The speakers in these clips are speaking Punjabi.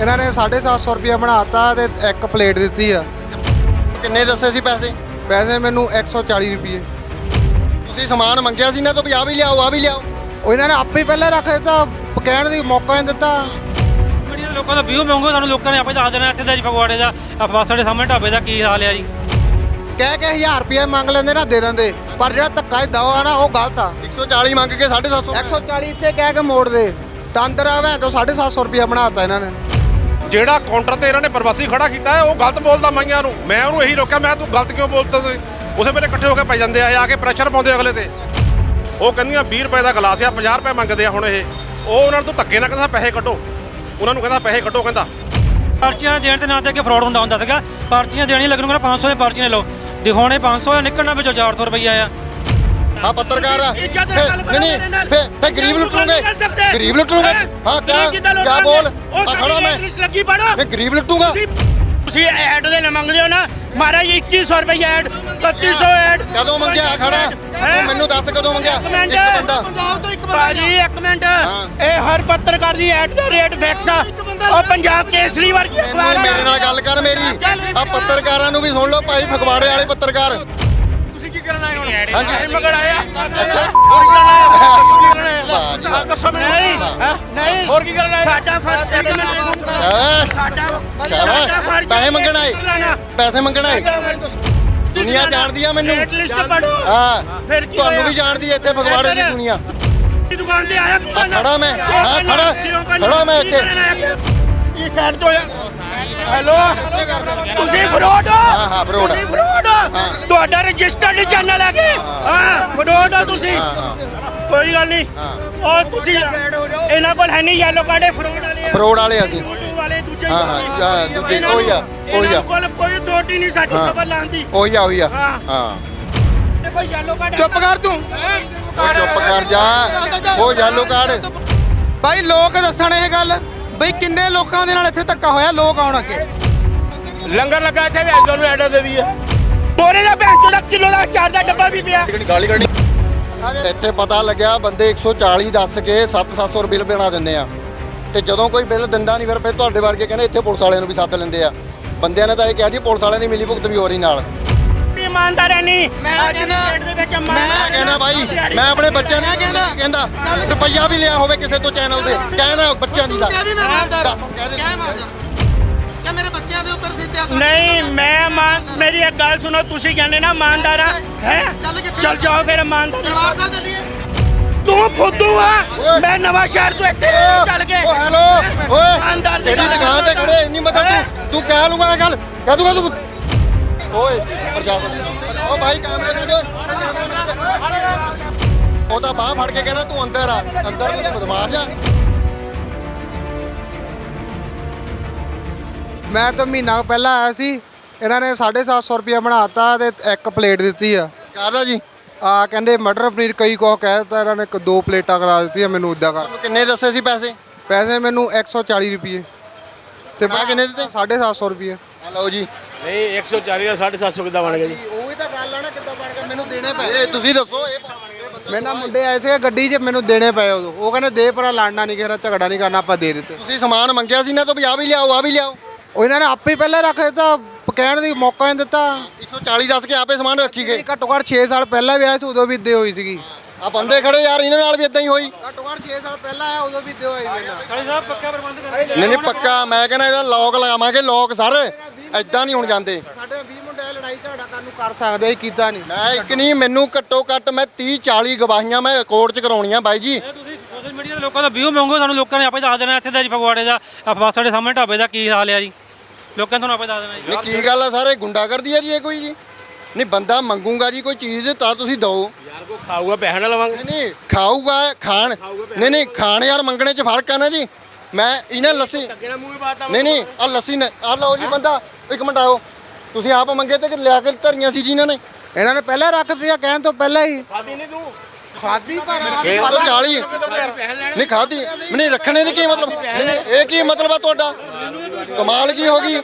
ਇਹਨਾਂ ਨੇ 750 ਰੁਪਏ ਬਣਾਤਾ ਤੇ ਇੱਕ ਪਲੇਟ ਦਿੱਤੀ ਆ। ਕਿੰਨੇ ਦੱਸੇ ਸੀ ਪੈਸੇ? ਪੈਸੇ ਮੈਨੂੰ 140 ਰੁਪਏ। ਤੁਸੀਂ ਸਮਾਨ ਮੰਗਿਆ ਸੀ ਨਾ ਤਾਂ ਵੀ ਆ ਵੀ ਲਿਆਓ ਆ ਵੀ ਲਿਆਓ। ਉਹ ਇਹਨਾਂ ਨੇ ਆਪੇ ਹੀ ਪਹਿਲਾਂ ਰੱਖ ਦਿੱਤਾ ਕਹਿਣ ਦੀ ਮੌਕਾ ਨਹੀਂ ਦਿੱਤਾ। ਦੇ ਲੋਕਾਂ ਦਾ ਵਿਊ ਮੰਗੋ ਸਾਨੂੰ ਲੋਕਾਂ ਨੇ ਆਪੇ ਦੱਸ ਦੇਣਾ ਇੱਥੇ ਦਾ ਜੀ ਫਗਵਾੜੇ ਦਾ ਆ ਬੱਸ ਦੇ ਸਾਹਮਣੇ ਢਾਬੇ ਦਾ ਕੀ ਹਾਲ ਹੈ ਜੀ? ਕਹਿ ਕੇ 1000 ਰੁਪਏ ਮੰਗ ਲੈਂਦੇ ਨਾ ਦੇ ਦਿੰਦੇ। ਪਰ ਜਿਹੜਾ ਧੱਕਾ ਦਵਾ ਨਾ ਉਹ ਗਲਤ ਆ। 140 ਮੰਗ ਕੇ 750 140 ਇੱਥੇ ਕਹਿ ਕੇ ਮੋੜ ਦੇ। ਤੰਦਰ ਆਵੇ ਤਾਂ 750 ਰੁਪਏ ਬਣਾਤਾ ਇਹਨਾਂ ਨੇ। ਜਿਹੜਾ ਕਾਊਂਟਰ ਤੇ ਇਹਨਾਂ ਨੇ ਪ੍ਰਵਾਸੀ ਖੜਾ ਕੀਤਾ ਹੈ, ਉਹ ਗਲਤ ਬੋਲਦਾ ਮਈਆਂ ਨੂੰ। ਮੈਂ ਉਹਨੂੰ ਇਹੀ ਰੋਕਿਆ, ਮੈਂ ਤੂੰ ਗਲਤ ਕਿਉਂ ਬੋਲਦਾ ਸੀ ਉਸੇ ਵੇਲੇ ਇਕੱਠੇ ਹੋ ਕੇ ਪੈ ਜਾਂਦੇ ਆ ਆ ਕੇ ਪ੍ਰੈਸ਼ਰ ਪਾਉਂਦੇ ਅਗਲੇ ਤੇ। ਉਹ ਕਹਿੰਦੀਆਂ 20 ਰੁਪਏ ਦਾ ਗਲਾਸ ਆ 50 ਰੁਪਏ ਮੰਗਦੇ ਆ ਹੁਣ ਇਹ। ਉਹ ਉਹਨਾਂ ਨੂੰ ਤੂੰ ਧੱਕੇ ਨਾਲ ਕਹਿੰਦਾ, ਪੈਸੇ ਕੱਢੋ। ਉਹਨਾਂ ਨੂੰ ਕਹਿੰਦਾ, ਪੈਸੇ ਕੱਢੋ ਕਹਿੰਦਾ। ਪਰਚੀਆਂ ਦੇਣ ਦੇ ਨਾਂ ਤੇ ਅੱਗੇ ਫਰਾਡ ਹੁੰਦਾ ਹੁੰਦਾ ਸੀਗਾ। ਪਰਚੀਆਂ ਦੇਣੀਆਂ ਲੱਗਣ ਕਹਿੰਦਾ 500 ਦੇ ਪਰਚੀਆਂ ਲਓ। ਦਿਖਾਉਣੇ 500 ਆ, ਨਿਕਲਣਾ ਵਿੱਚੋਂ 400 ਰੁਪਈਆ ਆ। ਹਾਂ ਪੱਤਰਕਾਰ ਆ। ਨਹੀਂ ਨਹੀਂ। ਫੇ ਫੇ ਗਰੀਬ ਲੁੱਟੂਗੇ। ਗਰੀਬ ਲੁੱਟੂਗੇ ਹੈਂ? ਹਾਂ ਕਿਆ ਕਿਆ? ਬੋਲ? ਆ ਖੜਾ ਮੈਂ। ਲੱਗੀ ਪੜੋ ਮੈਂ ਗਰੀਬ ਲੁੱਟੂਗਾ? ਤੁਸੀਂ ਐਡ ਦੇ ਨਾ ਮੰਗਦੇ ਹੋ ਨਾ? ਮਹਾਰਾਜ 2100 ਰੁਪਏ ਐਡ 3100 ਐਡ। ਕਦੋਂ ਮੰਗਿਆ ਆ ਖੜਾ? ਮੈਨੂੰ ਦੱਸ ਕਦੋਂ ਮੰਗਿਆ? ਇੱਕ ਬੰਦਾ। ਪੰਜਾਬ ਤੋਂ ਇੱਕ ਬੰਦਾ ਭਾਜੀ ਇੱਕ ਮਿੰਟ। ਇਹ ਹਰ ਪੱਤਰਕਾਰ ਦੀ ਐਡ ਦਾ ਰੇਟ ਫਿਕਸ ਆ। ਉਹ ਪੰਜਾਬ ਕੇਸਰੀ ਵਰਗੀ ਅਖਬਾਰ। ਮੇਰੇ ਨਾਲ ਗੱਲ ਕਰ ਮੇਰੀ। ਆ ਪੱਤਰਕਾਰਾਂ ਨੂੰ ਵੀ ਸੁਣ ਲਓ ਭਾਈ ਫਗਵਾੜੇ ਵਾਲੇ ਪੱਤਰਕਾਰ। ਹਾਂਜੀ ਮਗੜ ਆਇਆ। ਅੱਛਾ। ਹੋਰ ਕੀ ਕਰਨ ਆਏ ਹੋ। ਕੀ ਕਰਨ। ਹੋ? ਦੱਸੋ ਮੈਨੂੰ। ਨਹੀਂ ਨਹੀਂ। ਹੋਰ ਕੀ ਕਰਨ ਆਏ ਸਾਡਾ ਫਰਜ਼ ਹੈਂ? ਸਾਡਾ? ਸਾਡਾ ਫਰਜ਼ ਪੈਸੇ ਮੰਗਣ ਆਏ। ਪੈਸੇ ਮੰਗਣ ਆਏ ਦੁਨੀਆ ਜਾਣਦੀ ਆ ਮੈਨੂੰ। ਰੇਟ ਲਿਸਟ ਪੜੋ ਹਾਂ। ਫਿਰ ਕੀ ਤੁਹਾਨੂੰ? ਵੀ ਜਾਣਦੀ ਹੈ ਇੱਥੇ ਫਗਵਾੜੇ ਦੀ ਦੁਨੀਆ। ਦੁਕਾਨ ਤੇ ਆਇਆ? ਖੜਾ ਮੈਂ, ਹਾਂ? ਖੜਾ-? ਖੜਾ ਮੈਂ ਇੱਥੇ। ਇਹ ਸਾਈਡ ਤੋਂ ਹੈਲੋ? ਤੁਸੀਂ ਫਰੋਡ ਹੋ? ਹਾਂ, ਹਾਂ, ਆ। ਤੁਸੀਂ ਫਰੋਡ ਹੋ? ਤੁਹਾਡਾ ਰਜਿਸਟਰਡ ਚੈਨਲ ਹੈ। ਕਿ ਹਾਂ ਫਰੋਡ ਹੋ ਤੁਸੀਂ ਕੋਈ ਗੱਲ ਨਹੀਂ। ਉਹ ਤੁਸੀਂ ਇਹਨਾਂ ਕੋਲ ਹੈ ਨਹੀਂ ਯੈਲੋ ਕਾਰਡ ਫਰੋਡ ਵਾਲੇ ਆ। ਫਰੋਡ ਵਾਲੇ ਅਸੀਂ। ਫੋਟੋ ਵਾਲੇ ਦੂਜੇ ਹਾਂ, ਹਾਂ, ਹਾਂ, ਦੂਜੇ, ਇਹਨਾਂ ਨੂੰ- ਉਹੀ ਆ, ਉਹੀ ਆ। ਇਹਨਾਂ ਕੋਲ ਕੋਈ ਦੋਟੀ ਨਹੀਂ ਸਾਡੀ ਹਾਂ। ਖਬਰ ਲਾਉਂਦੀ ਉਹੀ ਆ ਉਹੀ ਆ। ਹਾਂ। ਹਾਂ। ਕੋਈ ਯੈਲੋ ਕਾਰਡ ਚੁੱਪ ਕਰ ਤੂੰ। ਉਹ ਚੁੱਪ ਕਰ ਜਾ। ਉਹ ਯੈਲੋ ਕਾਰਡ ਬਾਈ ਲੋਕ ਦੱਸਣ ਇਹ ਗੱਲ। ਬਈ ਕਿੰਨੇ ਲੋਕਾਂ ਦੇ ਨਾਲ ਇੱਥੇ ਧੱਕਾ ਹੋਇਆ ਲੋਕ ਆਉਣ ਅੱਗੇ? ਲੰਗਰ ਲੱਗਾ ਇੱਥੇ ਵੀ ਤੁਹਾਨੂੰ ਐਡਾ ਦੇ ਦਈਏ। ਬੋਰੇ ਦਾ ਭੈਣ ਚੋਦਾ ਕਿਲੋ ਦਾ ਚਾਰ ਦਾ ਡੱਬਾ ਵੀ ਪਿਆ। ਇੱਥੇ ਪਤਾ ਲੱਗਿਆ ਬੰਦੇ 140 ਦੱਸ ਕੇ 7-700 ਬਿੱਲ ਬਣਾ ਦਿੰਦੇ ਆ। ਤੇ ਜਦੋਂ ਕੋਈ ਬਿੱਲ ਦਿੰਦਾ ਨਹੀਂ ਫਿਰ ਫਿਰ ਤੁਹਾਡੇ ਵਰਗੇ ਕਹਿੰਦੇ ਇੱਥੇ ਪੁਲਿਸ ਵਾਲਿਆਂ ਨੂੰ ਵੀ ਸੱਦ ਲੈਂਦੇ ਆ। ਬੰਦਿਆਂ ਨੇ ਤਾਂ ਇਹ ਕਿਹਾ ਜੀ ਪੁਲਿਸ ਵਾਲਿਆਂ ਦੀ ਮਿਲੀ ਭੁਗਤ ਵੀ ਹੋ ਰਹੀ ਨਾਲ। ਇਮਾਨਦਾਰ ਹੈ ਨਹੀਂ। ਮੈਂ ਕਹਿੰਦਾ- ਦੇ ਵਿੱਚ ਮੈਂ ਕਹਿੰਦਾ ਭਾਈ ਮੈਂ ਆਪਣੇ ਬੱਚਿਆਂ ਨੂੰ ਕਹਿੰਦਾ ਕਹਿੰਦਾ ਰੁਪਈਆ ਵੀ ਲਿਆ ਹੋਵੇ ਕਿਸੇ ਤੋਂ ਚੈਨਲ ਤੇ। ਕਹਿੰਦਾ ਬੱਚਿਆਂ ਦੀ ਦਾ ਕਿਆ ਵੀ ਮੈਂ ਇਮਾਨਦਾਰ ਦੱਸ ਕਹਿ ਦੇ। ਕਿਆ ਇਮਾਨਦਾਰ ਕਿਆ ਮੇਰੇ ਬੱਚਿਆਂ ਦੇ ਉੱਪਰ ਸਿੱਧਿਆ ਨਹੀਂ ਮੈਂ ਮਾਨ ਮੇਰੀ ਇੱਕ ਗੱਲ ਸੁਣੋ ਤੁਸੀਂ ਕਹਿੰਦੇ ਨਾ ਇਮਾਨਦਾਰ ਆ। ਹੈ? ਚੱਲ ਜਾਓ ਫਿਰ ਇਮਾਨਦਾਰ। ਦਰਬਾਰ ਸਾਹਿਬ ਚੱਲੀਏ। ਤੂੰ ਫੁੱਦੂ ਆ। ਮੈਂ ਨਵਾਂ ਸ਼ਹਿਰ ਤੋਂ ਇੱਥੇ ਚੱਲ ਕੇ। ਓ ਹੈਲੋ। ਓਏ। ਇਮਾਨਦਾਰ ਦੀ ਦੁਕਾਨ ਤੇ। ਖੜੇ ਇੰਨੀ ਮਤਲਬ ਤੂੰ ਤੂੰ ਕਹਿ ਲੂੰਗਾ ਇਹ ਗੱਲ। ਕਹਿ ਦੂੰਗਾ ਤੂੰ ਓਏ ਪ੍ਰਸ਼ਾਸਨ। ਓ ਭਾਈ ਕੈਮਰੇ ਛੱਡ ਉਹ ਤਾਂ ਬਾਹ ਫੜ ਕੇ ਕਹਿੰਦਾ ਤੂੰ ਅੰਦਰ ਆ। ਅੰਦਰ ਕੁਝ ਬਦਮਾਸ਼ ਆ। ਮੈਂ ਤਾਂ ਮਹੀਨਾ ਕੁ ਪਹਿਲਾਂ ਆਇਆ ਸੀ। ਇਹਨਾਂ ਨੇ 750 ਰੁਪਏ ਬਣਾਤਾ ਤੇ ਇੱਕ ਪਲੇਟ ਦਿੱਤੀ ਆ। ਕਾਹਦਾ ਜੀ? ਆ ਕਹਿੰਦੇ ਮਟਰ ਪਨੀਰ ਕਈ ਕੁਛ ਕਹਿ ਦਿੱਤਾ ਇਹਨਾਂ ਨੇ ਇੱਕ ਦੋ ਪਲੇਟਾਂ ਕਰਾ ਦਿੱਤੀਆਂ ਮੈਨੂੰ ਉਦਾਂ ਕਰ। ਕਿੰਨੇ ਦੱਸੇ ਸੀ ਪੈਸੇ? ਪੈਸੇ ਮੈਨੂੰ 140 ਰੁਪਏ। ਤੇ ਮੈਂ ਕਿੰਨੇ ਦਿੱਤੇ? 750 ਰੁਪਏ। ਆ ਲਓ ਜੀ। ਨਹੀਂ 140 ਦਾ 750 ਕਿੱਦਾਂ ਬਣ ਗਿਆ ਜੀ? ਉਹੀ ਤਾਂ ਗੱਲ ਆ ਨਾ ਕਿੱਦਾਂ ਬਣ ਗਿਆ? ਮੈਨੂੰ ਦੇਣੇ ਇਹ ਤੁਸੀਂ ਦੱਸੋ ਇਹ ਮੇਰੇ ਨਾਲ ਮੁੰਡੇ ਆਏ ਸੀ ਗੱਡੀ 'ਚ ਮੈਨੂੰ ਦੇਣੇ ਪਏ ਉਦੋਂ। ਉਹ ਕਹਿੰਦੇ ਦੇ ਪਰਾ ਲੜਨਾ ਨਹੀਂ ਕਿਸੇ ਨਾਲ ਝਗੜਾ ਨਹੀਂ ਕਰਨਾ ਆਪਾਂ ਦੇ ਦਿੱਤੇ। ਤੁਸੀਂ ਸਮਾਨ ਮੰਗਿਆ ਸੀ ਨਾ ਤਾਂ ਵੀ ਆ ਵੀ ਲਿਆਓ ਆ ਵੀ ਲਿਆਓ। ਉਹ ਇਹਨਾਂ ਨੇ ਆਪੇ ਹੀ ਪਹਿਲਾਂ ਰੱਖ ਦਿੱਤਾ ਕਹਿਣ ਦੀ ਮੌਕਾ ਨਹੀਂ ਦਿੱਤਾ। 140 ਦੱਸ ਕੇ ਆਪੇ ਸਮਾਨ ਰੱਖੀ ਗਏ। ਘੱਟੋ ਘੱਟ 6 ਸਾਲ ਪਹਿਲਾਂ ਵੀ ਆਇਆ ਸੀ ਉਦੋਂ ਵੀ ਇੱਦੇ ਹੋਈ ਸੀਗੀ। ਆ ਬੰਦੇ ਖੜੇ ਯਾਰ ਇਹਨਾਂ ਨਾਲ ਵੀ ਇਦਾਂ ਹੀ ਹੋਈ। ਘੱਟੋ ਘੱਟ 6 ਸਾਲ ਪਹਿਲਾਂ ਆਇਆ ਉਦੋਂ ਵੀ ਇੱਦੇ ਹੋਈ ਮੇਰੇ ਨਾਲ। ਸਾਹਿਬ ਪੱਕਾ ਪ੍ਰਬੰਧ ਕਰ ਨਹੀਂ ਨਹੀਂ ਪੱਕਾ ਮੈਂ ਕਹਿੰਦਾ ਇਹਦਾ ਲੋਕ ਲਗਾਵਾਂਗੇ ਲੋਕ ਸਰ। ਐਦਾਂ ਨਹੀਂ ਹੁਣ ਜਾਂਦੇ। ਸਾਡੇ 20 ਮੁੰਡੇ ਲੜਾਈ ਝਗੜਾ ਕਰਨ ਨੂੰ ਕਰ ਸਕਦੇ ਕੀਤਾ ਨਹੀਂ। ਮੈਂ ਇੱਕ ਨਹੀਂ ਮੈਨੂੰ ਘੱਟੋ ਘੱਟ ਮੈਂ 30 40 ਗਵਾਹੀਆਂ ਮੈਂ ਕੋਰਟ 'ਚ ਕਰਾਉਣੀਆਂ ਬਾਈ ਜੀ। ਤੁਸੀਂ ਸੋਸ਼ਲ ਮੀਡੀਆ ਦੇ ਲੋਕਾਂ ਦਾ ਵਿਊ ਮੰਗੋ ਸਾਨੂੰ ਲੋਕਾਂ ਨੇ ਆਪੇ ਦੱਸ ਦੇਣਾ ਇੱਥੇ ਦਾ ਜੀ ਫਗਵਾੜੇ ਦਾ ਆ ਬੱਸ ਦੇ ਸਾਹਮਣੇ ਢਾਬੇ ਦਾ ਕੀ ਹਾਲ ਹੈ ਜੀ। ਲੋਕਾਂ ਨੇ ਤੁਹਾਨੂੰ ਆਪੇ ਦੱਸ ਦੇਣਾ ਜੀ। ਨਹੀਂ ਕੀ ਗੱਲ ਆ ਸਾਰੇ ਗੁੰਡਾਗਰਦੀ ਆ ਜੀ ਇਹ ਕੋਈ ਜੀ? ਨਹੀਂ ਬੰਦਾ ਮੰਗੂਗਾ ਜੀ ਕੋਈ ਚੀਜ਼ ਤਾਂ ਤੁਸੀਂ ਦਿਓ। ਯਾਰ ਕੋ ਖਾਊਗਾ ਪੈਸਾ ਨਾ ਲਵਾਂਗੇ ਨਹੀਂ ਨਹੀਂ ਖਾਊਗਾ ਖਾਣ। ਨਹੀਂ ਨਹੀਂ ਖਾਣ ਯਾਰ ਮੰਗਣੇ 'ਚ ਫ਼ਰਕ ਆ ਨਾ ਜੀ। ਮੈਂ ਇਹਨਾਂ ਲੱਸੀ ਕਿਹੜਾ ਮੂੰਹ ਬਾਤ ਨਹੀਂ ਨਹੀਂ ਆ ਲੱਸੀ ਨੇ ਆ ਲਓ ਜੀ ਬੰਦਾ। ਇੱਕ ਮਿੰਟ ਆਓ। ਤੁਸੀਂ ਆਪ ਮੰਗੇ ਤੇ ਕਿ ਲਿਆ ਕੇ ਧਰੀਆਂ ਸੀ ਜੀ ਇਹਨਾਂ ਨੇ। ਇਹਨਾਂ ਨੇ ਪਹਿਲਾਂ ਰੱਖ ਦਿੱਤਾ ਕਹਿਣ ਤੋਂ ਪਹਿਲਾਂ ਹੀ। ਖਾਦੀ ਨਹੀਂ ਤੂੰ? ਖਾਦੀ ਪਰ ਇਹ ਤਾਂ 40 ਨਹੀਂ ਖਾਦੀ ਨਹੀਂ ਰੱਖਣੇ ਦੀ ਕੀ ਮਤਲਬ? ਇਹ ਕੀ ਮਤਲਬ ਆ ਤੁਹਾਡਾ? ਕਮਾਲ ਕੀ ਹੋ ਗਈ?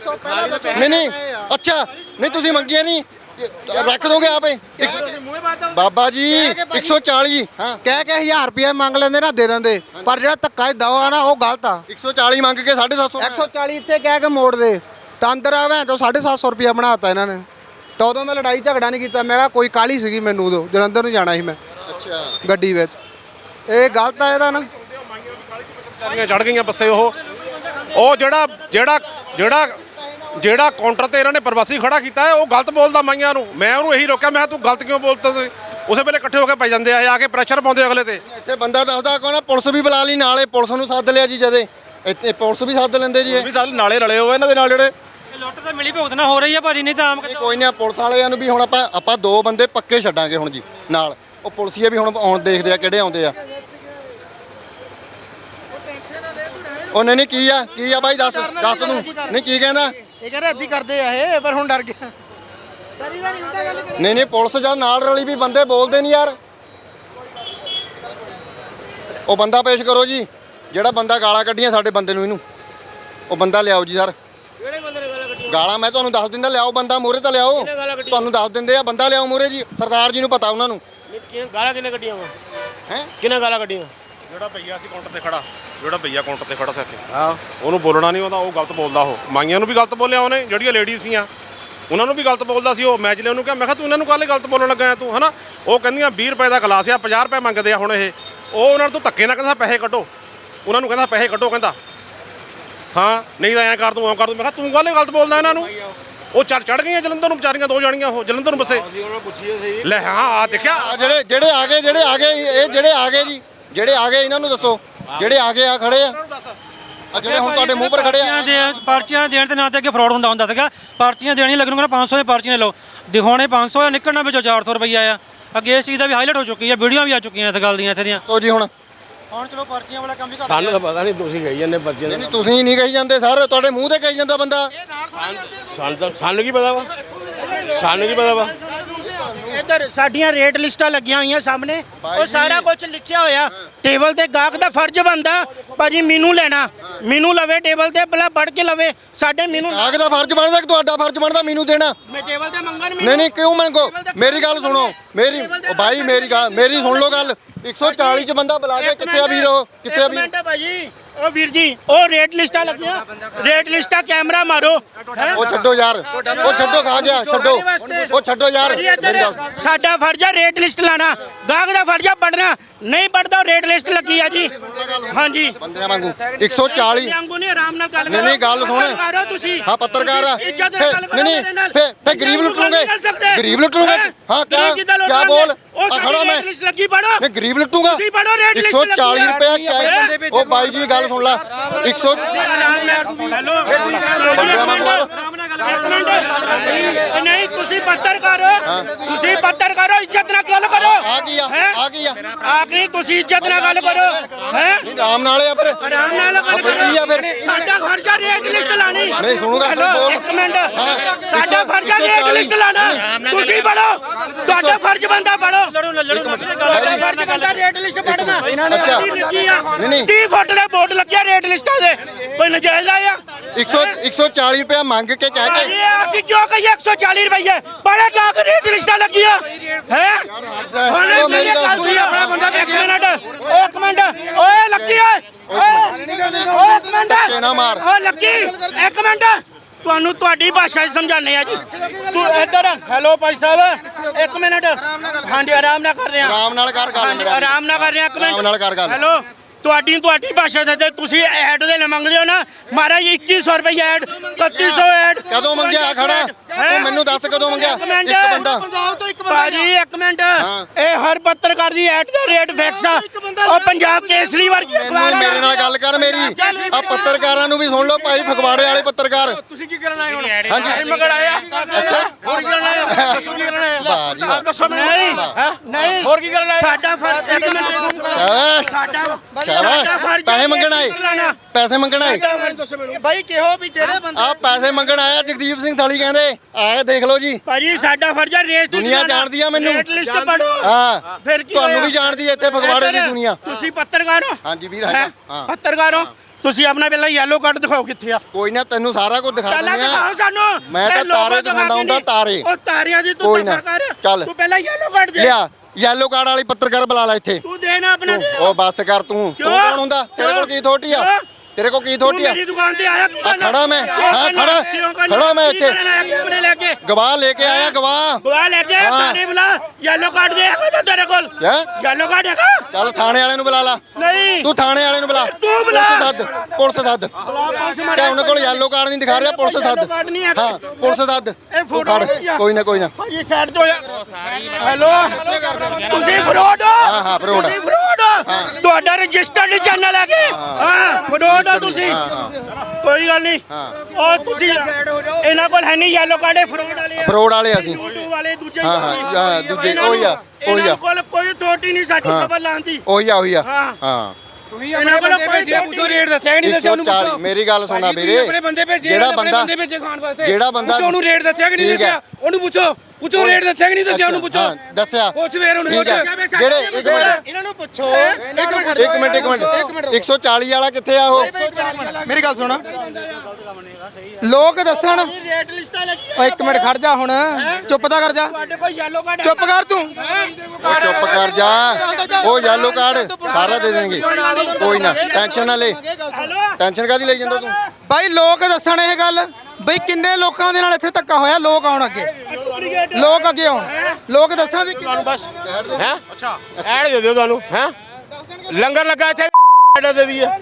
ਨਹੀਂ ਨਹੀਂ। ਅੱਛਾ ਨਹੀਂ ਤੁਸੀਂ ਮੰਗੀਆਂ ਨਹੀਂ ਰੱਖ ਦੋਗੇ ਆਪੇ। ਬਾਬਾ ਜੀ 140 ਹਾਂ। ਕਹਿ ਕੇ 1000 ਰੁਪਏ ਮੰਗ ਲੈਂਦੇ ਨਾ ਦੇ ਦਿੰਦੇ। ਪਰ ਜਿਹੜਾ ਧੱਕਾ ਦਵਾ ਨਾ ਉਹ ਗਲਤ ਆ। 140 ਮੰਗ ਕੇ 750 140 ਇੱਥੇ ਕਹਿ ਕੇ ਮੋੜ ਦੇ ਤਾਂ ਅੰਦਰ ਆਵੇਂ ਤਾਂ 750 ਰੁਪਏ ਬਣਾਤਾ ਇਹਨਾਂ ਨੇ। ਤਾਂ ਉਦੋਂ ਮੈਂ ਲੜਾਈ ਝਗੜਾ ਨਹੀਂ ਕੀਤਾ। ਮੈਂ ਕਿਹਾ ਕੋਈ ਕਾਲੀ ਸੀਗੀ ਮੈਨੂੰ ਉਦੋਂ ਜਲੰਧਰ ਨੂੰ ਜਾਣਾ ਸੀ ਮੈਂ। ਅੱਛਾ। ਗੱਡੀ ਵਿੱਚ। ਇਹ ਗਲਤ ਆ ਇਹਦਾ ਨਾ। ਚਾਲੀਆਂ ਚੜ ਗਈਆਂ ਬੱਸੇ ਉਹ। ਉਹ ਜਿਹੜਾ ਜਿਹੜਾ ਜਿਹੜਾ ਜਿਹੜਾ ਕਾਊਂਟਰ ਤੇ ਇਹਨਾਂ ਨੇ ਪ੍ਰਵਾਸੀ ਖੜਾ ਕੀਤਾ ਹੈ ਉਹ ਗਲਤ ਬੋਲਦਾ ਮਾਈਆਂ ਨੂੰ। ਮੈਂ ਉਹਨੂੰ ਇਹੀ ਰੋਕਿਆ ਮੈਂ ਕਿਹਾ ਤੂੰ ਗਲਤ ਕਿਉਂ ਬੋਲਦਾ ਤੂੰ? ਉਸੇ ਵੇਲੇ ਇਕੱਠੇ ਹੋ ਕੇ ਪੈ ਜਾਂਦੇ ਆ ਇਹ ਆ ਕੇ ਪ੍ਰੈਸ਼ਰ ਪਾਉਂਦੇ ਅਗਲੇ ਤੇ। ਇੱਥੇ ਬੰਦਾ ਦੱਸਦਾ ਕੋਣਾ ਪੁਲਿਸ ਵੀ ਬੁਲਾ ਲਈ ਨਾਲੇ ਪੁਲਿਸ ਨੂੰ ਸੱਦ ਲਿਆ ਜੀ ਜਦੇ। ਇੱਥੇ ਪੁਲਿਸ ਵੀ ਸੱਦ ਲੈਂਦੇ ਜੀ ਇਹ। ਵੀ ਤਾਂ ਨਾਲੇ ਰਲੇ ਹੋਏ ਇਹਨਾਂ ਦੇ ਨਾਲ ਜਿਹੜੇ। ਇਹ ਲੁੱਟ ਤਾਂ ਮਿਲੀ ਭੁਗਤਣਾ ਹੋ ਰਹੀ ਆ ਭਾਜੀ ਨਹੀਂ ਤਾਂ ਆਮ ਨਹੀਂ, ਕੋਈ ਨਹੀਂ ਪੁਲਿਸ ਵਾਲਿਆਂ ਨੂੰ ਵੀ ਹੁਣ ਆਪਾਂ ਆਪਾਂ ਦੋ ਬੰਦੇ ਪੱਕੇ ਛੱਡਾਂਗੇ ਹੁਣ ਜੀ ਨਾਲ। ਉਹ ਪੁਲਿਸੀਏ ਵੀ ਹੁਣ ਆਉਣ ਦੇਖਦੇ ਆ ਕਿਹੜੇ ਆਉਂਦੇ ਆ। ਉਹ ਨਹੀਂ ਨਹੀਂ ਕੀ ਆ ਕੀ ਆ ਬਾਈ ਦੱਸ ਦੱਸ ਨੂੰ ਨਹੀਂ ਕੀ ਕਹਿੰਦਾ? ਇਹ ਕਹਿੰਦੇ ਅੱਧੀ ਕਰਦੇ ਆ ਇਹ ਪਰ ਹੁਣ ਡਰ ਗਿਆ। ਕਰੀਦਾ ਨਹੀਂ ਹੁੰਦਾ ਗੱਲ ਨਹੀਂ ਨਹੀਂ ਪੁਲਿਸ ਜਦ ਨਾਲ ਰਲੀ ਵੀ ਬੰਦੇ ਬੋਲਦੇ ਨਹੀਂ ਯਾਰ। ਉਹ ਬੰਦਾ ਪੇਸ਼ ਕਰੋ ਜੀ। ਜਿਹੜਾ ਬੰਦਾ ਗਾਲਾਂ ਕੱਢੀਆਂ ਸਾਡੇ ਬੰਦੇ ਨੂੰ ਇਹਨੂੰ ਉਹ ਬੰਦਾ ਲਿਆਓ ਜੀ ਸਰ। ਕਿਹੜੇ ਬੰਦੇ ਨੇ ਗਾਲਾਂ ਕੱਢੀਆਂ? ਗਾਲਾਂ ਮੈਂ ਤੁਹਾਨੂੰ ਦੱਸ ਦਿੰਦਾ ਲਿਆਓ ਬੰਦਾ ਮੂਹਰੇ ਤਾਂ ਲਿਆਓ? ਤੁਹਾਨੂੰ ਦੱਸ ਦਿੰਦੇ ਆ ਬੰਦਾ ਲਿਆਓ ਮੂਹਰੇ ਜੀ ਸਰਦਾਰ ਜੀ ਨੂੰ ਪਤਾ ਉਹਨਾਂ ਨੂੰ। ਕਿਹਨੇ- ਗਾਲਾਂ ਕਿਨੇ ਕੱਢੀਆਂ ਵਾ? ਹੈ? ਕਿਨੇ ਗਾਲਾਂ ਕੱਢੀਆਂ? ਜਿਹੜਾ ਭਈਆ ਸੀ ਕਾਊਂਟਰ ਤੇ ਖੜਾ ਜਿਹੜਾ ਭਈਆ ਕਾਊਂਟਰ ਤੇ ਖੜਾ ਸੀ ਇੱਥੇ। ਹਾਂ। ਉਹਨੂੰ ਬੋਲਣਾ ਨਹੀਂ ਆਉਂਦਾ ਉਹ ਗਲਤ ਬੋਲਦਾ ਉਹ। ਮਾਈਆਂ ਨੂੰ ਵੀ ਗਲਤ ਬੋਲਿਆ ਉਹਨੇ ਜਿਹੜੀਆਂ ਲੇਡੀਜ਼ ਸੀਆਂ। ਉਹਨਾਂ ਨੂੰ ਵੀ ਗਲਤ ਬੋਲਦਾ ਸੀ ਉਹ। ਮੈਚ ਲੈ ਉਹਨੂੰ ਕਿਹਾ ਮੈਂ ਕਿਹਾ ਤੂੰ ਇਹਨਾਂ ਨੂੰ ਕਾਹਲੇ ਗਲਤ ਬੋਲਣ ਲੱਗਾ ਤੂੰ ਹਨਾ? ਉਹ ਕਹਿੰਦੀਆਂ 20 ਰੁਪਏ ਦਾ ਗਲਾਸ ਆ 50 ਰੁਪਏ ਮੰਗਦੇ ਆ ਹੁਣ ਇਹ। ਉਹ ਉਹਨਾਂ ਨੂੰ ਧੱਕੇ ਨਾਲ ਕਹਿੰਦਾ ਪੈਸੇ ਕੱਢੋ। ਉਹਨਾਂ ਨੂੰ ਕਹਿੰਦਾ ਪੈਸੇ ਕੱਢੋ ਕਹਿੰਦਾ। ਹਾਂ ਨਹੀਂ ਤਾਂ ਐਂ ਕਰ ਦੂੰ ਐਂ ਕਰ ਦੂੰ ਮੈਂ ਕਿਹਾ ਤੂੰ ਕਾਹਲੇ ਗਲਤ ਬੋਲਦਾ ਇਹਨਾਂ ਨੂੰ? ਉਹ ਚੜ ਚੜ ਗਈਆਂ ਜਲੰਧਰ ਨੂੰ ਵਿਚਾਰੀਆਂ ਦੋ ਜਾਣੀਆਂ ਉਹ ਜਲੰਧਰ ਨੂੰ ਬੱਸੇ। ਅਸੀਂ ਉਹਨਾਂ ਨੂੰ ਪੁੱਛੀਏ ਸਹੀ। ਲੈ ਹਾਂ ਆ ਦੇਖਿਆ। ਆ ਜਿਹੜੇ ਜਿਹੜੇ ਆ ਗਏ ਜਿਹੜੇ ਆ ਗਏ ਇਹ ਜਿਹੜੇ ਆ ਗਏ ਜੀ। ਜਿਹੜੇ ਆ ਗਏ ਇਹਨਾਂ ਨੂੰ ਦੱਸੋ। ਜਿਹੜੇ ਆ ਗਏ ਆ ਖੜੇ ਆ। ਆ ਜਿਹੜੇ ਹੁਣ ਤੁਹਾਡੇ ਮੂੰਹ ਪਰ ਖੜੇ ਆ। ਪਰਚੀਆਂ ਦੇ ਪਰਚੀਆਂ ਦੇਣ ਤੇ ਨਾਂ ਤੇ ਅੱਗੇ ਫਰਾਡ ਹੁੰਦਾ ਹੁੰਦਾ ਸੀਗਾ। ਪਰਚੀਆਂ ਦੇਣੀਆਂ ਲੱਗਣਗੀਆਂ 500 ਦੀ ਪਰਚੀਆਂ ਲਓ। ਦਿਖਾਉਣੇ 500 ਆ ਨਿਕਲਣਾ ਵਿੱਚੋਂ 400 ਰੁਪਈਆ ਆ। ਅੱਗੇ ਇਸ ਚੀਜ਼ ਦਾ ਵੀ ਹਾਈਲਾਈਟ ਹੋ ਚੁੱਕੀ ਆ ਵੀਡੀਓ ਵੀ ਆ ਚੁੱਕੀਆਂ ਇਸ ਗੱਲ ਦੀਆਂ ਇੱਥੇ ਦੀਆਂ। ਸੋ ਜੀ ਹੁਣ ਹੁਣ ਚਲੋ ਪਰਚੀਆਂ ਵਾਲਾ ਕੰਮ ਵੀ ਘੱਟ ਸਾਨੂੰ ਤਾਂ ਪਤਾ ਨਹੀਂ ਤੁਸੀਂ ਗਈ ਜਾਂਦੇ ਬੱਚੇ ਨਹੀਂ ਤੁਸੀਂ ਨਹੀਂ ਕਹੀ ਜਾਂਦੇ ਸਰ ਤੁਹਾਡੇ ਮੂੰਹ ਤੇ ਕਹੀ ਜਾਂਦਾ ਬੰਦਾ। ਸਾਨੂੰ ਤਾਂ ਸਾਨੂੰ ਕੀ ਪਤਾ ਵਾ? ਸਾਨੂੰ ਕੀ ਪਤਾ ਵਾ? ਇੱਧਰ ਸਾਡੀਆਂ ਰੇਟ ਲਿਸਟਾਂ ਲੱਗੀਆਂ ਹੋਈਆਂ ਸਾਹਮਣੇ। ਉਹ ਸਾਰਾ ਕੁਝ ਲਿਖਿਆ ਹੋਇਆ। ਟੇਬਲ ਤੇ ਗਾਹਕ ਦਾ ਫਰਜ਼ ਬਣਦਾ ਭਾਜੀ ਮੈਨੂੰ ਲੈਣਾ। ਮੈਨੂੰ ਲਵੇ ਟੇਬਲ ਤੇ ਪਹਿਲਾਂ ਪੜ ਕੇ ਲਵੇ। ਸਾਡੇ ਮੈਨੂੰ ਆਗ ਦਾ ਫਰਜ਼ ਬਣਦਾ ਕਿ ਤੁਹਾਡਾ ਫਰਜ਼ ਬਣਦਾ ਮੈਨੂੰ ਦੇਣਾ। ਮੈਂ ਟੇਬਲ ਤੇ ਮੰਗਣ ਨਹੀਂ ਨਹੀਂ ਕਿਉਂ ਮੰਗੋ? ਮੇਰੀ ਗੱਲ ਸੁਣੋ। ਮੇਰੀ ਉਹ ਭਾਈ ਮੇਰੀ ਗੱਲ ਮੇਰੀ ਸੁਣ ਲਓ ਗੱਲ। 140 ਚ ਬੰਦਾ ਬੁਲਾ ਕੇ ਕਿੱਥੇ ਆ ਵੀਰ? ਕਿੱਥੇ ਆ ਵੀਰ? ਮਿੰਟ ਭਾਜੀ ਉਹ ਵੀਰ ਜੀ ਉਹ ਰੇਟ ਲਿਸਟਾਂ ਲੱਗੀਆਂ। ਰੇਟ ਲਿਸਟਾਂ ਕੈਮਰਾ ਮਾਰੋ? ਉਹ ਛੱਡੋ ਯਾਰ। ਉਹ ਛੱਡੋ ਖਾ ਗਿਆ ਛੱਡੋ। ਉਹ ਛੱਡੋ ਯਾਰ। ਸਾਡਾ ਫਰਜ਼ ਆ ਰੇਟ ਲਿਸਟ ਲਾਣਾ। ਗਾਹਕ ਦਾ ਫਰਜ਼ ਆ ਪੜਨਾ ਨਹੀਂ ਪੜਦਾ ਰੇਟ ਲਿਸਟ ਲੱਗੀ ਆ ਜੀ। ਹਾਂਜੀ। ਬੰਦਿਆਂ ਵਾਂਗੂ। 140 ਵਾਂਗੂ ਨਹੀਂ ਆਰਾਮ ਨਾਲ ਗੱਲ ਨਹੀਂ, ਨਹੀਂ, ਗੱਲ ਸੁਣ। ਕਰੋ ਤੁਸੀਂ। ਹਾਂ ਪੱਤਰਕਾਰ ਆ। ਤੁਸੀਂ ਇੱਜ਼ਤ ਨਾਲ ਗੱਲ ਫੇ- ਨਹੀਂ। ਨਹੀਂ ਫੇ ਫੇ ਗਰੀਬ ਲੁੱਟ ਲੂਗੇ। ਗਰੀਬ ਲੁੱਟ ਲੂਗੇ ਹੈਂ? ਕਿਆ ਕਿਆ? ਬੋਲ? ਆ ਖੜਾ ਮੈਂ। ਲਿਸਟ ਲੱਗੀ ਪੜੋ ਨਹੀਂ ਗਰੀਬ ਲੁੱਟੂਗਾ। ਤੁਸੀਂ ਪੜ੍ਹੋ, ਰੇਟ ਲਿਸਟ 140 ਲੱਗੀ ਰੁਪਏ। ਕਿਆ ਉਹ ਬਾਈ ਜੀ ਗੱਲ ਸੁਣ ਲੈ। 100 ਆਰਾਮ ਨਾਲ ਹੈਲੋ। ਬੰਦਿਆਂ ਵਾਂਗੂ ਬੋਲ। ਇੱਕ ਮਿੰਟ। ਨਹੀਂ ਤੁਸੀਂ ਪੱਤਰਕਾਰ ਹੋ। ਤੁਸੀਂ ਪੱਤਰਕਾਰ ਹੋ ਇੱਜ਼ਤ ਨਾਲ ਗੱਲ ਕਰੋ। ਆ ਕੀ ਆ? ਆ ਕੀ ਆ। ਆਖਰੀ ਤੁਸੀਂ ਇੱਜ਼ਤ ਨਾਲ ਗੱਲ ਕਰੋ ਹੈ? ਨਹੀਂ ਰਾਮ ਨਾਲ ਆ ਫਿਰ। ਆਰਾਮ ਨਾਲ ਗੱਲ ਆ ਆ ਕਰੋ ਫਿਰ। ਸਾਡਾ ਖਰਚਾ ਰੇਟ ਲਿਸਟ ਲਾਣੀ ਨਹੀਂ, ਸੁਣੂਗਾ, ਹੈਲੋ। ਇੱਕ ਮਿੰਟ। ਸਾਡਾ ਸੌ ਰੇਟ। ਲਿਸਟ ਲਾਣਾ ਤੁਸੀਂ ਪੜੋ ਤੁਹਾਡਾ ਫਰਜ਼ ਬੰਦਾ ਪੜੋ ਲੜੋ ਨਾ ਲੜੋ ਨਾ ਤੁਹਾਡਾ ਗੱਲ ਫਰਜ਼ ਬੰਦਾ ਰੇਟ ਲਿਸਟ ਪੜਨਾ ਅੱਛਾ। ਨਹੀਂ ਨਹੀਂ। 30 ਫੁੱਟ ਦੇ ਬੋਰਡ ਲੱਗਿਆ ਰੇਟ ਲਿਸਟਾਂ ਦੇ। ਕੋਈ ਨਜਾਇਜ਼ ਆਇਆ 100 140 ਰੁਪਏ ਮੰਗ ਕੇ ਕਹਿ ਕੇ। ਅਸੀਂ ਕਿਉਂ ਕਹੀਏ 140 ਰੁਪਏ ਬੜੇ ਕਾ ਕੇ ਰੇਟ ਲਿਸਟਾਂ ਲੱਗੀਆਂ। ਹੈ? ਉਹ ਮੇਰੀ ਗੱਲ ਸੁਣ। ਸੁਣੀ। ਆਪਣਾ ਬੰਦਾ ਇੱਕ ਮਿੰਟ ਇੱਕ ਮਿੰਟ। ਓਏ ਲੱਕੀ ਓਏ ਓਏ ਓਏ ਇੱਕ ਮਿੰਟ। ਧੱਕੇ ਨਾ ਮਾਰ। ਓ ਲੱਕੀ ਇੱਕ ਮਿੰਟ। ਤੁਹਾਨੂੰ ਤੁਹਾਡੀ ਭਾਸ਼ਾ 'ਚ ਸਮਝਾਣੇ ਆ ਜੀ। ਤੂੰ ਇੱਧਰ ਹੈਲੋ ਭਾਈ ਸਾਹਿਬ ਇੱਕ ਮਿੰਟ। ਹਾਂਜੀ ਆਰਾਮ ਨਾਲ ਕਰ ਰਹੇ। ਆ ਆਰਾਮ ਨਾਲ ਕਰ ਗੱਲ ਹਾਂਜੀ ਆਰਾਮ ਨਾਲ ਕਰ ਰਹੇ ਆ ਇੱਕ ਮਿੰਟ। ਆਰਾਮ ਨਾਲ ਕਰ ਗੱਲ। ਹੈਲੋ। ਤੁਹਾਡੀ ਤੁਹਾਡੀ ਭਾਸ਼ਾ ਦੇ ਤੇ ਤੁਸੀਂ ਐਡ ਦੇ ਲਈ ਮੰਗਦੇ ਹੋ ਨਾ ਮਹਾਰਾਜ 2100 ਰੁਪਏ ਐਡ 3100 ਐਡ ਕਦੋਂ ਮੰਗਿਆ ਖੜਾ? ਤੂੰ ਮੈਨੂੰ ਦੱਸ ਕਦੋਂ ਮੰਗਿਆ? ਇੱਕ ਬੰਦਾ। ਪੰਜਾਬ ਤੋਂ ਇੱਕ ਬੰਦਾ ਭਾਜੀ ਇੱਕ ਮਿੰਟ। ਇਹ ਹਰ ਪੱਤਰਕਾਰ ਦੀ ਐਡ ਦਾ ਰੇਟ ਫਿਕਸ ਆ। ਉਹ ਪੰਜਾਬ ਕੇਸਰੀ ਵਰਗੀ ਅਖਬਾਰ। ਮੇਰੇ ਨਾਲ ਗੱਲ ਕਰ ਮੇਰੀ। ਆ ਪੱਤਰਕਾਰਾਂ ਨੂੰ ਵੀ ਸੁਣ ਲਓ ਭਾਈ ਫਗਵਾੜੇ ਵਾਲੇ ਪੱਤਰਕਾਰ। ਤੁਸੀਂ ਕੀ ਕਰਨ ਆਏ ਹੁਣ ਹਾਂਜੀ। ਮਗਰ ਆਇਆ ਅੱਛਾ। ਹੋਰ ਕੀ ਕਰਨ ਆਏ ਦੱਸੋ ਕੀ ਕਰਨ ਆਏ ਵਾਹ ਜੀ ਵਾਹ। ਦੱਸੋ ਮੈਨੂੰ। ਨਹੀਂ ਹੈਂ? ਨਹੀਂ। ਹੋਰ ਕੀ ਕਰਨ ਆਏ ਸਾਡਾ ਫਰਜ਼ ਇੱਕ ਮਿੰਟ ਸ਼ਾਬਾਸ਼ ਸਾਡਾ ਫਰਜ਼ ਪੈਸੇ ਮੰਗਣ ਆਏ। ਪੈਸੇ ਮੰਗਣ ਆਏ। ਬਾਈ ਕਿਹੋ ਵੀ ਜਿਹੜੇ ਬੰਦੇ ਆ ਪੈਸੇ ਮੰਗਣ ਆਇਆ ਜਗਦੀਪ ਸਿੰਘ ਥਾਲੀ ਕਹਿੰਦੇ ਆਏ ਦੇਖ ਲਓ ਜੀ। ਭਾਜੀ ਸਾਡਾ ਫਰਜ਼ ਆ ਰੇਟ ਦੁਨੀਆ ਜਾਣਦੀ ਆ ਮੈਨੂੰ। ਰੇਟ ਲਿਸਟ ਪੜੋ ਹਾਂ। ਫਿਰ ਕੀ ਤੁਹਾਨੂੰ? ਵੀ ਜਾਣਦੀ ਹੈ ਇੱਥੇ ਫਗਵਾੜੇ ਦੀ ਦੁਨੀਆ। ਤੁਸੀਂ ਪੱਤਰਕਾਰ ਹੋ? ਹਾਂਜੀ ਵੀਰ ਹੈਂ? ਹਾਂ। ਪੱਤਰਕਾਰ? ਹੋ ਤੁਸੀਂ ਆਪਣਾ ਪਹਿਲਾਂ ਯੈਲੋ ਕਾਰਡ ਦਿਖਾਓ ਕਿੱਥੇ ਆ। ਕੋਈ ਨਾ ਤੈਨੂੰ ਸਾਰਾ ਕੁਝ ਦਿਖਾ ਪਹਿਲਾਂ ਦਿੰਦੇ ਦਿਖਾਓ ਆ ਸਾਨੂੰ। ਮੈਂ ਤਾਂ ਤਾਰੇ ਦਿਖਾ ਦਿਖਾਉਂਦਾ ਹੁੰਦਾ। ਤਾਰੇ। ਉਹ ਤਾਰਿਆਂ ਦੀ ਤੂੰ ਦਫਾ ਕਰ। ਚੱਲ। ਤੂੰ ਪਹਿਲਾਂ ਯੈਲੋ ਕਾਰਡ ਦੇ। ਲਿਆ। ਯੈਲੋ ਕਾਰਡ ਵਾਲੀ ਪੱਤਰਕਾਰ ਬੁਲਾ ਲੈ ਇੱਥੇ। ਤੂੰ ਦੇ ਨਾ ਆਪਣਾ। ਉਹ ਬੱਸ ਕਰ ਤੂੰ। ਤੂੰ? ਕੌਣ ਹੁੰਦਾ? ਤੇਰੇ ਕੋਲ ਕੀ ਥੋਟੀ ਆ? ਤੇਰੇ ਕੋਲ ਕੀ ਥੋਟੀ ਆ? ਮੇਰੀ ਦੁਕਾਨ ਤੇ ਆਇਆ ਆ ਖੜਾ ਮੈਂ। ਹਾਂ ਖੜਾ। ਖੜਾ ਮੈਂ ਇੱਥੇ। ਗਵਾਹ ਲੈ ਕੇ ਆਇਆ ਗਵਾਹ। ਗਵਾਹ ਲੈ ਕੇ ਹਾਂ। ਥਾਣੇ ਬੁਲਾ ਯੈਲੋ ਕਾਰਡ ਦੇ ਹੈਗਾ ਤਾਂ ਤੇਰੇ ਕੋਲ। ਹੈਂ? ਯੈਲੋ ਕਾਰਡ ਹੈਗਾ? ਚੱਲ ਥਾਣੇ ਵਾਲੇ ਨੂੰ ਬੁਲਾ ਲਾ। ਨਹੀਂ। ਤੂੰ ਥਾਣੇ ਵਾਲੇ ਨੂੰ ਬੁਲਾ। ਤੂੰ ਬੁਲਾ। ਪੁਲਿਸ ਸੱਦ ਪੁਲਿਸ ਸੱਦ। ਤੇ ਉਹਨਾਂ ਕੋਲ ਯੈਲੋ ਕਾਰਡ ਨਹੀਂ ਦਿਖਾ ਰਿਹਾ? ਪੁਲਿਸ ਸੱਦ। ਕਾਰਡ ਨਹੀਂ ਹੈਗਾ। ਹਾਂ ਪੁਲਿਸ ਸੱਦ। ਇਹ ਤੂੰ ਫੋਟੋ ਖੜ। ਕੋਈ ਨਾ ਕੋਈ ਨਾ। ਭਾਜੀ ਸਾਈਡ ਤੋਂ ਹੈਲੋ ਤੁਸੀਂ ਫਰੋਡ ਹੋ? ਹਾਂ, ਹਾਂ, fraud। ਤੁਸੀਂ ਫਰੋਡ ਹੋ? ਤੁਹਾਡਾ ਰਜਿਸਟਰਡ ਚੈਨਲ ਹੈ ਕਿ? ਹਾਂ। ਫਰੋਡ ਹੋ ਤੁਸੀਂ? ਕੋਈ ਗੱਲ ਨਹੀਂ। ਉਹ ਤੁਸੀਂ ਇਹਨਾਂ ਕੋਲ ਹੈ ਨਹੀਂ ਯੈਲੋ ਕਾਰਡ ਇਹ ਫਰੋਡ ਵਾਲੇ ਆ। ਫਰੋਡ ਵਾਲੇ ਅਸੀਂ। YouTube ਵਾਲੇ ਦੂਜੇ ਹਾਂ, ਹਾਂ, ਹਾਂ, ਦੂਜੇ, ਉਹੀ ਆ, ਉਹੀ ਆ। ਕੋਲ ਕੋਈ ਅਥਾਰਟੀ ਨਹੀਂ ਸਾਡੀ। ਖਬਰ ਲਾਉਣ ਦੀ ਉਹੀ ਆ ਉਹੀ ਆ। ਹਾਂ। ਹਾਂ। ਇਹਨਾਂ ਕੋਲ ਕੋਈ ਪੁੱਛੋ ਰੇਟ ਦੱਸਿਆ ਨਹੀਂ ਦੱਸਿਆ ਉਹਨੂੰ 140 ਪੁੱਛੋ। ਮੇਰੀ ਗੱਲ ਸੁਣਾ ਭਾਜੀ, ਵੀਰੇ। ਆਪਣੇ ਬੰਦੇ ਭੇਜੇ ਜਿਹੜਾ ਆਪਣੇ ਬੰਦਾ ਬੰਦੇ ਭੇਜੇ ਖਾਣ ਵਾਸਤੇ। ਜਿਹੜਾ ਬੰਦਾ ਉਹਨੂੰ ਰੇਟ ਦੱਸਿਆ ਕਿ ਨਹੀਂ। ਦੱਸਿਆ? ਉਹਨੂੰ ਪੁੱਛੋ। ਪੁੱਛੋ ਰੇਟ ਦੱਸਿਆ ਕਿ ਨਹੀਂ ਦੱਸਿਆ ਉਹਨੂੰ ਪੁੱਛੋ। ਦੱਸਿਆ। ਪੁੱਛ ਵੇਰ ਉਹਨੂੰ। ਪੁੱਛ। ਜਿਹੜੇ ਇੱਕ ਮਿੰਟ। ਇਹਨਾਂ ਨੂੰ ਪੁੱਛੋ। ਇੱਕ ਮਿੰਟ ਇੱਕ ਮਿੰਟ 140 ਵਾਲਾ ਕਿੱਥੇ ਆ ਉਹ? ਮੇਰੀ ਗੱਲ ਸੁਣ। ਲੋਕ ਦੱਸਣ। ਰੇਟ ਲਿਸਟਾਂ ਲੱਗੀਆਂ ਓ ਇੱਕ ਮਿੰਟ ਖੜ ਜਾ ਹੁਣ। ਚੁੱਪ ਤਾਂ ਕਰ ਜਾ। ਤੁਹਾਡੇ ਕੋਲ ਯੈਲੋ ਕਾਰਡ ਚੁੱਪ ਕਰ ਤੂੰ। ਉਹ ਚੁੱਪ ਕਰ ਜਾ। ਉਹ ਯੈਲੋ ਕਾਰਡ ਸਾਰਾ ਦੇ ਦੇਣਗੇ। ਕੋਈ ਨਾ ਟੈਨਸ਼ਨ ਨਾ ਲੈ। ਟੈਨਸ਼ਨ ਕਾਦੀ ਲਈ ਜਾਂਦਾ ਤੂੰ? ਬਾਈ ਲੋਕ ਦੱਸਣ ਇਹ ਗੱਲ। ਬਈ ਕਿੰਨੇ ਲੋਕਾਂ ਦੇ ਨਾਲ ਇੱਥੇ ਧੱਕਾ ਹੋਇਆ? ਲੋਕ ਆਉਣ ਅੱਗੇ। ਲੋਕ ਅੱਗੇ ਆਉਣ। ਲੋਕ ਦੱਸਣ ਵੀ ਕਿੰਨੇ- ਬਸ ਹੈ? ਅੱਛਾ ਐਡ ਦੇ ਦਿਓ ਤੁਹਾਨੂੰ। ਹੈ? ਲੰਗਰ ਲੱਗਾ ਇੱਥੇ। ਐਡ ਦੇ ਦਈਏ। ਉਹ